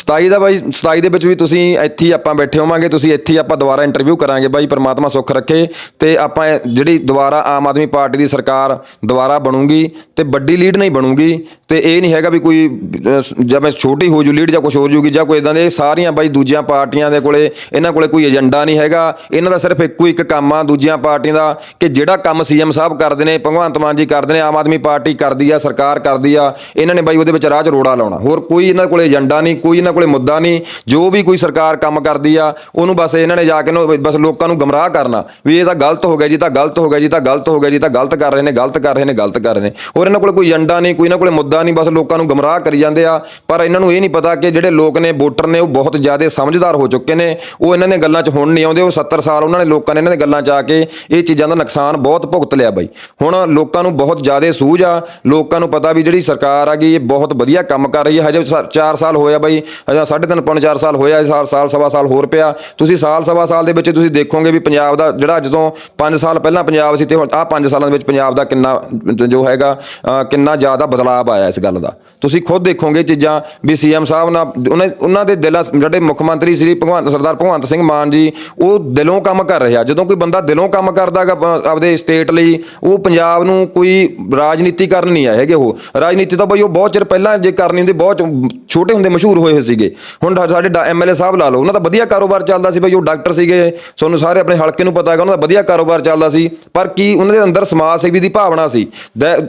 27 ਦਾ ਬਾਈ 27 ਦੇ ਵਿੱਚ ਵੀ ਤੁਸੀਂ ਇੱਥੇ ਹੀ ਆਪਾਂ ਬੈਠੇ ਹੋਵਾਂਗੇ, ਤੁਸੀਂ ਇੱਥੇ ਹੀ ਆਪਾਂ ਦੁਬਾਰਾ ਇੰਟਰਵਿਊ ਕਰਾਂਗੇ ਬਾਈ, ਪਰਮਾਤਮਾ ਸੁੱਖ ਰੱਖੇ ਤੇ ਆਪਾਂ ਇਹ ਜਿਹੜੀ ਦੁਬਾਰਾ ਆਮ ਆਦਮੀ ਪਾਰਟੀ ਦੀ ਸਰਕਾਰ ਦੁਬਾਰਾ ਬਣੂਗੀ ਤੇ ਵੱਡੀ ਲੀਡ ਨਹੀਂ ਬਣੂਗੀ ਤੇ ਇਹ ਨਹੀਂ ਹੈਗਾ ਵੀ ਕੋਈ ਜਿਵੇਂ ਛੋਟੀ ਹੋ ਜੂ ਲੀਡ ਜਾਂ ਕੁਝ ਹੋ ਜੂਗੀ ਜਾਂ ਕੋਈ ਇਦਾਂ ਦੇ ਇਹ ਸਾਰੀਆਂ ਬਾਈ ਦੂਜੀਆਂ ਪਾਰਟੀਆਂ ਦੇ ਕੋਲੇ, ਇਹਨਾਂ ਕੋਲੇ ਕੋਈ ਏਜੰਡਾ ਨਹੀਂ ਹੈਗਾ। ਇਹਨਾਂ ਦਾ ਸਿਰਫ ਇੱਕੋ ਇੱਕ ਕੰਮ ਆ ਦੂਜੀਆਂ ਪਾਰਟੀਆਂ ਦਾ ਕਿ ਜਿਹੜਾ ਕੰਮ ਸੀਐਮ ਸਾਹਿਬ ਕਰਦੇ ਨੇ, ਭਗਵੰਤ ਮਾਨ ਜੀ ਕਰਦੇ ਨੇ, ਆਮ ਆਦਮੀ ਪਾਰਟੀ ਕਰਦੀ ਆ, ਸਰਕਾਰ ਕਰਦੀ ਆ, ਇਹਨਾਂ ਨੇ ਬਾਈ ਉਹਦੇ ਵਿੱਚ ਰਾਹ 'ਚ ਰੋੜਾ ਲਾਉਣਾ। ਹੋਰ ਕੋਈ ਇਹਨਾਂ ਕੋਲੇ ਏਜੰਡਾ ਨਹੀਂ, ਕੋਈ ਇਹਨਾਂ ਕੋਲੇ ਮੁੱਦਾ ਨਹੀਂ, ਜੋ ਵੀ ਕੋਈ ਸਰਕਾਰ ਕੰਮ ਕਰਦੀ ਆ, ਉਹਨੂੰ ਬਸ ਇਹਨਾਂ ਨੇ ਜਾ ਕੇ ਬਸ ਲੋਕਾਂ ਨੂੰ ਗਮਰਾਹ ਕਰਨਾ, ਵੀ ਇਹ ਤਾਂ ਗਲਤ ਹੋ ਗਿਆ ਜੀ ਤਾਂ ਗਲਤ ਹੋ ਗਿਆ ਜੀ ਤਾਂ ਗਲਤ ਹੋ ਗਿਆ ਜੀ ਤਾਂ ਗਲਤ ਕਰ ਰਹੇ ਨੇ, ਗਲਤ ਕਰ ਰਹੇ ਨੇ, ਗਲਤ ਕਰ ਰਹੇ ਨੇ। ਔਰ ਇਹਨਾਂ ਕੋਲ ਕੋਈ ਏਜੰਡਾ ਨਹੀਂ, ਕੋਈ ਇਹਨਾਂ ਕੋਲੇ ਮੁੱਦਾ ਨਹੀਂ, ਬਸ ਲੋਕਾਂ ਨੂੰ ਗਮਰਾਹ ਕਰੀ ਜਾਂਦੇ ਆ। ਪਰ ਇਹਨਾਂ ਨੂੰ ਇਹ ਨਹੀਂ ਪਤਾ ਕਿ ਜਿਹੜੇ ਲੋਕ ਨੇ, ਵੋਟਰ ਨੇ, ਉਹ ਬਹੁਤ ਜ਼ਿਆਦਾ ਸਮਝਦਾਰ ਹੋ ਚੁੱਕੇ ਨੇ। ਉਹ ਇਹਨਾਂ ਨੇ ਗੱਲਾਂ 'ਚ ਹੁਣ ਨਹੀਂ ਆਉਂਦੇ, ਉਹ 70 ਸਾਲ ਉਹਨਾਂ ਨੇ ਲੋਕਾਂ ਨੇ ਇਹਨਾਂ ਦੇ ਗੱਲਾਂ 'ਚ ਆ ਕੇ ਇਹ ਚੀਜ਼ਾਂ ਦਾ ਨੁਕਸਾਨ ਬਹੁਤ ਭੁਗਤ ਲਿਆ ਬਾਈ। ਹੁਣ ਲੋਕਾਂ ਨੂੰ ਬਹੁਤ ਜ਼ਿਆਦਾ ਸੂਝ ਆ, ਲੋਕਾਂ ਨੂੰ ਪਤਾ ਵੀ ਜਿਹੜੀ ਸਰਕਾਰ ਆ ਗਈ, ਇਹ ਬਹੁਤ ਵਧੀਆ ਕੰਮ ਕਰ ਰਹੀ ਹੈ, ਹਜੇ 4 ਸਾਲ ਹੋਇਆ ਬਾਈ ਅਜਾ ਸਾਢੇ ਤਿੰਨ ਪੌਣੇ 4 ਸਾਲ ਹੋਇਆ ਸਾਲ ਸਾਲ ਸਵਾ ਸਾਲ ਹੋਰ ਪਿਆ। ਤੁਸੀਂ ਸਾਲ ਸਵਾ ਸਾਲ ਦੇ ਵਿੱਚ ਤੁਸੀਂ ਦੇਖੋਗੇ ਵੀ ਪੰਜਾਬ ਦਾ ਜਿਹੜਾ ਜਦੋਂ 5 ਸਾਲ ਪਹਿਲਾਂ ਪੰਜਾਬ ਸੀ ਤੇ ਹੁਣ ਆਹ 5 ਸਾਲਾਂ ਦੇ ਵਿੱਚ ਪੰਜਾਬ ਦਾ ਕਿੰਨਾ, ਜੋ ਹੈਗਾ ਕਿੰਨਾ ਜ਼ਿਆਦਾ ਬਦਲਾਅ ਆਇਆ ਇਸ ਗੱਲ ਦਾ। ਤੁਸੀਂ ਖੁਦ ਦੇਖੋਗੇ ਚੀਜ਼ਾਂ ਵੀ ਸੀਐਮ ਸਾਹਿਬ ਨਾਲ, ਉਹਨਾਂ ਉਹਨਾਂ ਦੇ ਦਿਲਾਂ ਜਿਹੜੇ ਮੁੱਖ ਮੰਤਰੀ ਸ੍ਰੀ ਭਗਵੰਤ, ਸਰਦਾਰ ਭਗਵੰਤ ਸਿੰਘ ਮਾਨ ਜੀ, ਉਹ ਦਿਲੋਂ ਕੰਮ ਕਰ ਰਿਹਾ। ਜਦੋਂ ਕੋਈ ਬੰਦਾ ਦਿਲੋਂ ਕੰਮ ਕਰਦਾਗਾ ਆਪਦੇ ਸਟੇਟ ਲਈ, ਉਹ ਪੰਜਾਬ ਨੂੰ ਕੋਈ ਰਾਜਨੀਤੀ ਕਰਨ ਨਹੀਂ ਆਏ ਹੈਗੇ ਉਹ। ਰਾਜਨੀਤੀ ਤਾਂ ਬਈ ਉਹ ਬਹੁਤ ਚਿਰ ਪਹਿਲਾਂ ਜੇ ਕਰਨੀ ਹੁੰਦੀ, ਬਹੁਤ ਛੋਟੇ ਹੁੰਦੇ, ਮਸ਼ਹੂਰ ਹੋਏ ਹੋਏ ਸੀਗੇ। ਹੁਣ ਸਾਡੇ ਐਮਐਲਏ ਸਾਹਿਬ ਲਾ ਲਓ, ਉਹਨਾਂ ਦਾ ਵਧੀਆ ਕਾਰੋਬਾਰ ਚੱਲਦਾ ਸੀ ਬਈ, ਉਹ ਡਾਕਟਰ ਸੀਗੇ। ਤੁਹਾਨੂੰ ਸਾਰੇ ਆਪਣੇ ਹਲਕੇ ਨੂੰ ਪਤਾ ਹੈਗਾ, ਉਹਨਾਂ ਦਾ ਵਧੀਆ ਕਾਰੋਬਾਰ ਚੱਲਦਾ ਸੀ। ਪਰ ਕੀ ਉਹਨਾਂ ਦੇ ਅੰਦਰ ਸਮਾਜ ਸੇਵੀ ਦੀ ਭਾਵਨਾ ਸੀ?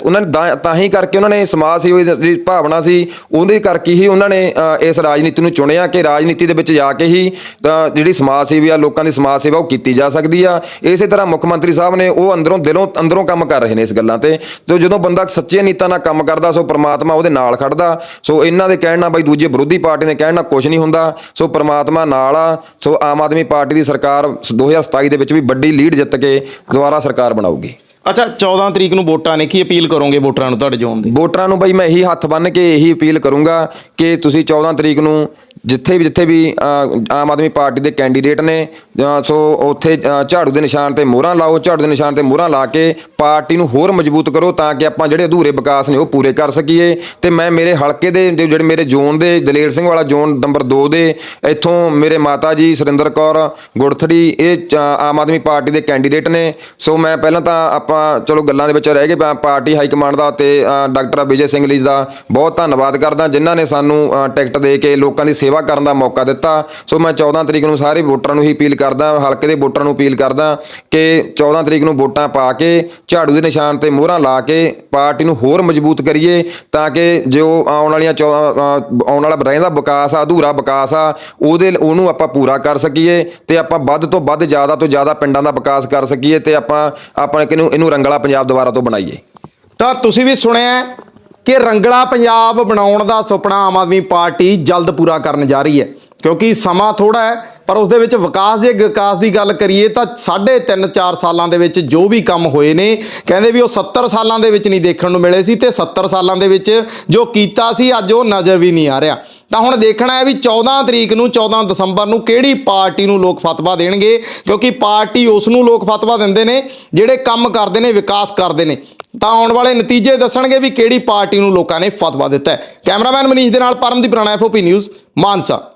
ਉਹਨਾਂ ਨੇ ਤਾਂ- ਹੀ ਕਰਕੇ ਉਹਨਾਂ ਨੇ ਸਮਾਜ ਸੇਵੀ ਦੀ ਭਾਵਨਾ ਸੀ। ਉਹਦੇ ਕਰਕੇ ਹੀ ਉਹਨਾਂ ਨੇ ਇਸ ਰਾਜਨੀਤੀ ਨੂੰ ਚੁਣਿਆ ਕਿ ਰਾਜਨੀਤੀ ਦੇ ਵਿੱਚ ਜਾ ਕੇ ਹੀ, ਤਾਂ ਜਿਹੜੀ ਸਮਾਜ ਸੇਵੀ ਆ, ਲੋਕਾਂ ਦੀ ਸਮਾਜ ਸੇਵਾ ਉਹ ਕੀਤੀ ਜਾ ਸਕਦੀ ਆ। ਇਸੇ ਤਰ੍ਹਾਂ ਮੁੱਖ ਮੰਤਰੀ ਸਾਹਿਬ ਨੇ ਉਹ ਅੰਦਰੋਂ ਦਿਲੋਂ ਅੰਦਰੋਂ ਕੰਮ ਕਰ ਰਹੇ ਨੇ ਇਸ ਗੱਲਾਂ ਤੇ। ਤੇ ਜਦੋਂ ਬੰਦਾ ਸੱਚੇ ਨੀਤਾਂ ਨਾਲ ਕੰਮ ਕਰਦਾ, ਸੋ ਪ੍ਰਮਾਤਮਾ ਉਹਦੇ ਨਾਲ ਖੜਦਾ। ਸੋ ਇਹਨਾਂ ਦੇ ਕਹਿਣ ਨਾਲ ਬਈ ਦੂਜੇ ਵਿਰੋਧੀ ਪਾਰਟੀ ਦੇ ਕਹਿਣ ਨਾਲ ਕੁਝ ਨਹੀਂ ਹੁੰਦਾ, ਸੋ ਪ੍ਰਮਾਤਮਾ ਨਾਲ ਆ, ਸੋ ਆਮ ਆਦਮੀ ਪਾਰਟੀ ਦੀ ਸਰਕਾਰ 2027 ਦੇ ਵਿੱਚ ਵੀ ਵੱਡੀ ਲੀਡ ਜਿੱਤ ਕੇ ਦੁਬਾਰਾ ਸਰਕਾਰ ਬਣਾਊਗੀ। ਅੱਛਾ 14 ਤਰੀਕ ਨੂੰ ਵੋਟਾਂ ਨੇ ਕੀ ਅਪੀਲ ਕਰੋਗੇ ਵੋਟਰਾਂ ਨੂੰ ਤੁਹਾਡੇ ਜ਼ੋਨ ਦੇ? ਵੋਟਰਾਂ ਨੂੰ ਬਾਈ ਮੈਂ ਇਹੀ ਹੱਥ ਬੰਨ੍ਹ ਕੇ ਇਹੀ ਅਪੀਲ ਕਰੂੰਗਾ ਕਿ ਤੁਸੀਂ 14 ਤਰੀਕ ਨੂੰ ਜਿੱਥੇ ਵੀ ਜਿੱਥੇ ਵੀ ਅ, ਆਮ ਆਦਮੀ ਪਾਰਟੀ ਦੇ ਕੈਂਡੀਡੇਟ ਨੇ ਅ, ਸੋ ਉੱਥੇ ਅ, ਝਾੜੂ ਦੇ ਨਿਸ਼ਾਨ ਤੇ ਮੋਹਰਾਂ ਲਾਓ ਝਾੜੂ ਦੇ ਨਿਸ਼ਾਨ ਤੇ ਮੋਹਰਾਂ ਲਾ ਕੇ ਪਾਰਟੀ ਨੂੰ ਹੋਰ ਮਜ਼ਬੂਤ ਕਰੋ ਤਾਂ ਕਿ ਆਪਾਂ ਜਿਹੜੇ ਅਧੂਰੇ ਵਿਕਾਸ ਨੇ ਉਹ ਪੂਰੇ ਕਰ ਸਕੀਏ। ਤੇ ਮੈਂ ਮੇਰੇ ਹਲਕੇ ਦੇ ਜੋ ਜਿਹੜੇ ਮੇਰੇ ਜ਼ੋਨ ਦੇ ਦਲੇਰ ਸਿੰਘ ਵਾਲਾ ਜ਼ੋਨ ਨੰਬਰ 2 ਦੇ ਇੱਥੋਂ ਮੇਰੇ ਮਾਤਾ ਜੀ ਸੁਰਿੰਦਰ ਕੌਰ ਗੁੜਥੜੀ ਇਹ ਚ- ਆਮ ਆਦਮੀ ਪਾਰਟੀ ਦੇ ਕੈਂਡੀਡੇਟ ਨੇ। ਸੋ ਮੈਂ ਪਹਿਲਾਂ ਤਾਂ ਆਪਾਂ ਆਪਾਂ ਚਲੋ ਗੱਲਾਂ ਦੇ ਵਿੱਚ ਰਹਿ ਗਏ ਪਾ- ਪਾਰਟੀ ਹਾਈ ਕਮਾਂਡ ਦਾ ਤੇ ਅ, ਡਾਕਟਰ ਵਿਜੇ ਸਿੰਘ ਜੀ ਦਾ ਬਹੁਤ ਧੰਨਵਾਦ ਕਰਦਾ ਜਿਨ੍ਹਾਂ ਨੇ ਸਾਨੂੰ ਅ, ਟਿਕਟ ਦੇ ਕੇ ਲੋਕਾਂ ਦੀ ਸੇਵਾ ਕਰਨ ਦਾ ਮੌਕਾ ਦਿੱਤਾ। ਸੋ ਮੈਂ 14 ਤਰੀਕ ਨੂੰ ਸਾਰੇ ਵੋਟਰਾਂ ਨੂੰ ਹੀ ਅਪੀਲ ਕਰਦਾ ਹਲਕੇ ਦੇ ਵੋਟਰਾਂ ਨੂੰ ਅਪੀਲ ਕਰਦਾ ਕਿ 14 ਤਰੀਕ ਨੂੰ ਵੋਟਾਂ ਪਾ ਕੇ ਝਾੜੂ ਦੇ ਨਿਸ਼ਾਨ ਤੇ ਮੋਹਰਾਂ ਲਾ ਕੇ ਪਾਰਟੀ ਨੂੰ ਹੋਰ ਮਜ਼ਬੂਤ ਕਰੀਏ ਤਾਂ ਕਿ ਜੋ ਆਉਣ ਵਾਲੀਆਂ ਚੌ ਅ, ਆਉਣ ਵਾਲਾ ਰਹਿੰਦਾ ਵਿਕਾਸ ਆ ਅਧੂਰਾ ਵਿਕਾਸ ਆ ਉਹਦੇ ਉਹਨੂੰ ਆਪਾਂ ਪੂਰਾ ਕਰ ਸਕੀਏ ਤੇ ਆਪਾਂ ਵੱਧ ਤੋਂ ਵੱਧ ਜ਼ਿਆਦਾ ਤੋਂ ਜ਼ਿਆਦਾ ਪਿੰਡਾਂ ਦਾ ਵਿਕਾਸ ਕਰ ਸਕੀਏ ਤੇ ਆਪਾਂ ਆਪਾਂ ਕਿਨੂੰ ਇਹਨੂੰ ਰੰਗਲਾ ਪੰਜਾਬ ਦੁਬਾਰਾ ਤੋਂ ਬਣਾਈਏ। ਤਾਂ ਤੁਸੀਂ ਵੀ ਸੁਣਿਆ ਕਿ ਰੰਗਲਾ ਪੰਜਾਬ ਬਣਾਉਣ ਦਾ ਸੁਪਨਾ ਆਮ ਆਦਮੀ ਪਾਰਟੀ ਜਲਦ ਪੂਰਾ ਕਰਨ ਜਾ ਰਹੀ ਹੈ, ਕਿਉਂਕਿ ਸਮਾਂ ਥੋੜਾ ਹੈ ਪਰ ਉਸ ਦੇ ਵਿੱਚ ਵਿਕਾਸ ਦੇ ਵਿਕਾਸ ਦੀ ਗੱਲ ਕਰੀਏ ਤਾਂ ਸਾਢੇ 3 4 ਸਾਲਾਂ ਦੇ ਵਿੱਚ ਜੋ ਵੀ ਕੰਮ ਹੋਏ ਨੇ, ਕਹਿੰਦੇ ਵੀ ਉਹ 70 ਸਾਲਾਂ ਦੇ ਵਿੱਚ ਨਹੀਂ ਦੇਖਣ ਨੂੰ ਮਿਲੇ ਸੀ ਤੇ 70 ਸਾਲਾਂ ਦੇ ਵਿੱਚ ਜੋ ਕੀਤਾ ਸੀ, ਅੱਜ ਉਹ ਨਜ਼ਰ ਵੀ ਨਹੀਂ ਆ ਰਿਹਾ। ਤਾਂ ਹੁਣ ਦੇਖਣਾ ਹੈ ਵੀ 14 ਤਰੀਕ ਨੂੰ 14 ਦਸੰਬਰ ਨੂੰ ਕਿਹੜੀ ਪਾਰਟੀ ਨੂੰ ਲੋਕ ਫਤਵਾ ਦੇਣਗੇ, ਕਿਉਂਕਿ ਪਾਰਟੀ ਉਸ ਨੂੰ ਲੋਕ ਫਤਵਾ ਦਿੰਦੇ ਨੇ, ਜਿਹੜੇ ਕੰਮ ਕਰਦੇ ਨੇ, ਵਿਕਾਸ ਕਰਦੇ ਨੇ। ਤਾਂ ਆਉਣ ਵਾਲੇ ਨਤੀਜੇ ਦੱਸਣਗੇ ਵੀ ਕਿਹੜੀ ਪਾਰਟੀ ਨੂੰ ਲੋਕਾਂ ਨੇ ਫਤਵਾ ਦਿੱਤਾ ਹੈ। ਕੈਮਰਾਮੈਨ ਮਨੀਸ਼ ਦੇ ਨਾਲ ਪਰਮਦੀਪ ਰਾਣਾ ਐਫਓਪੀ ਨਿਊਜ਼, ਮਾਨਸਾ।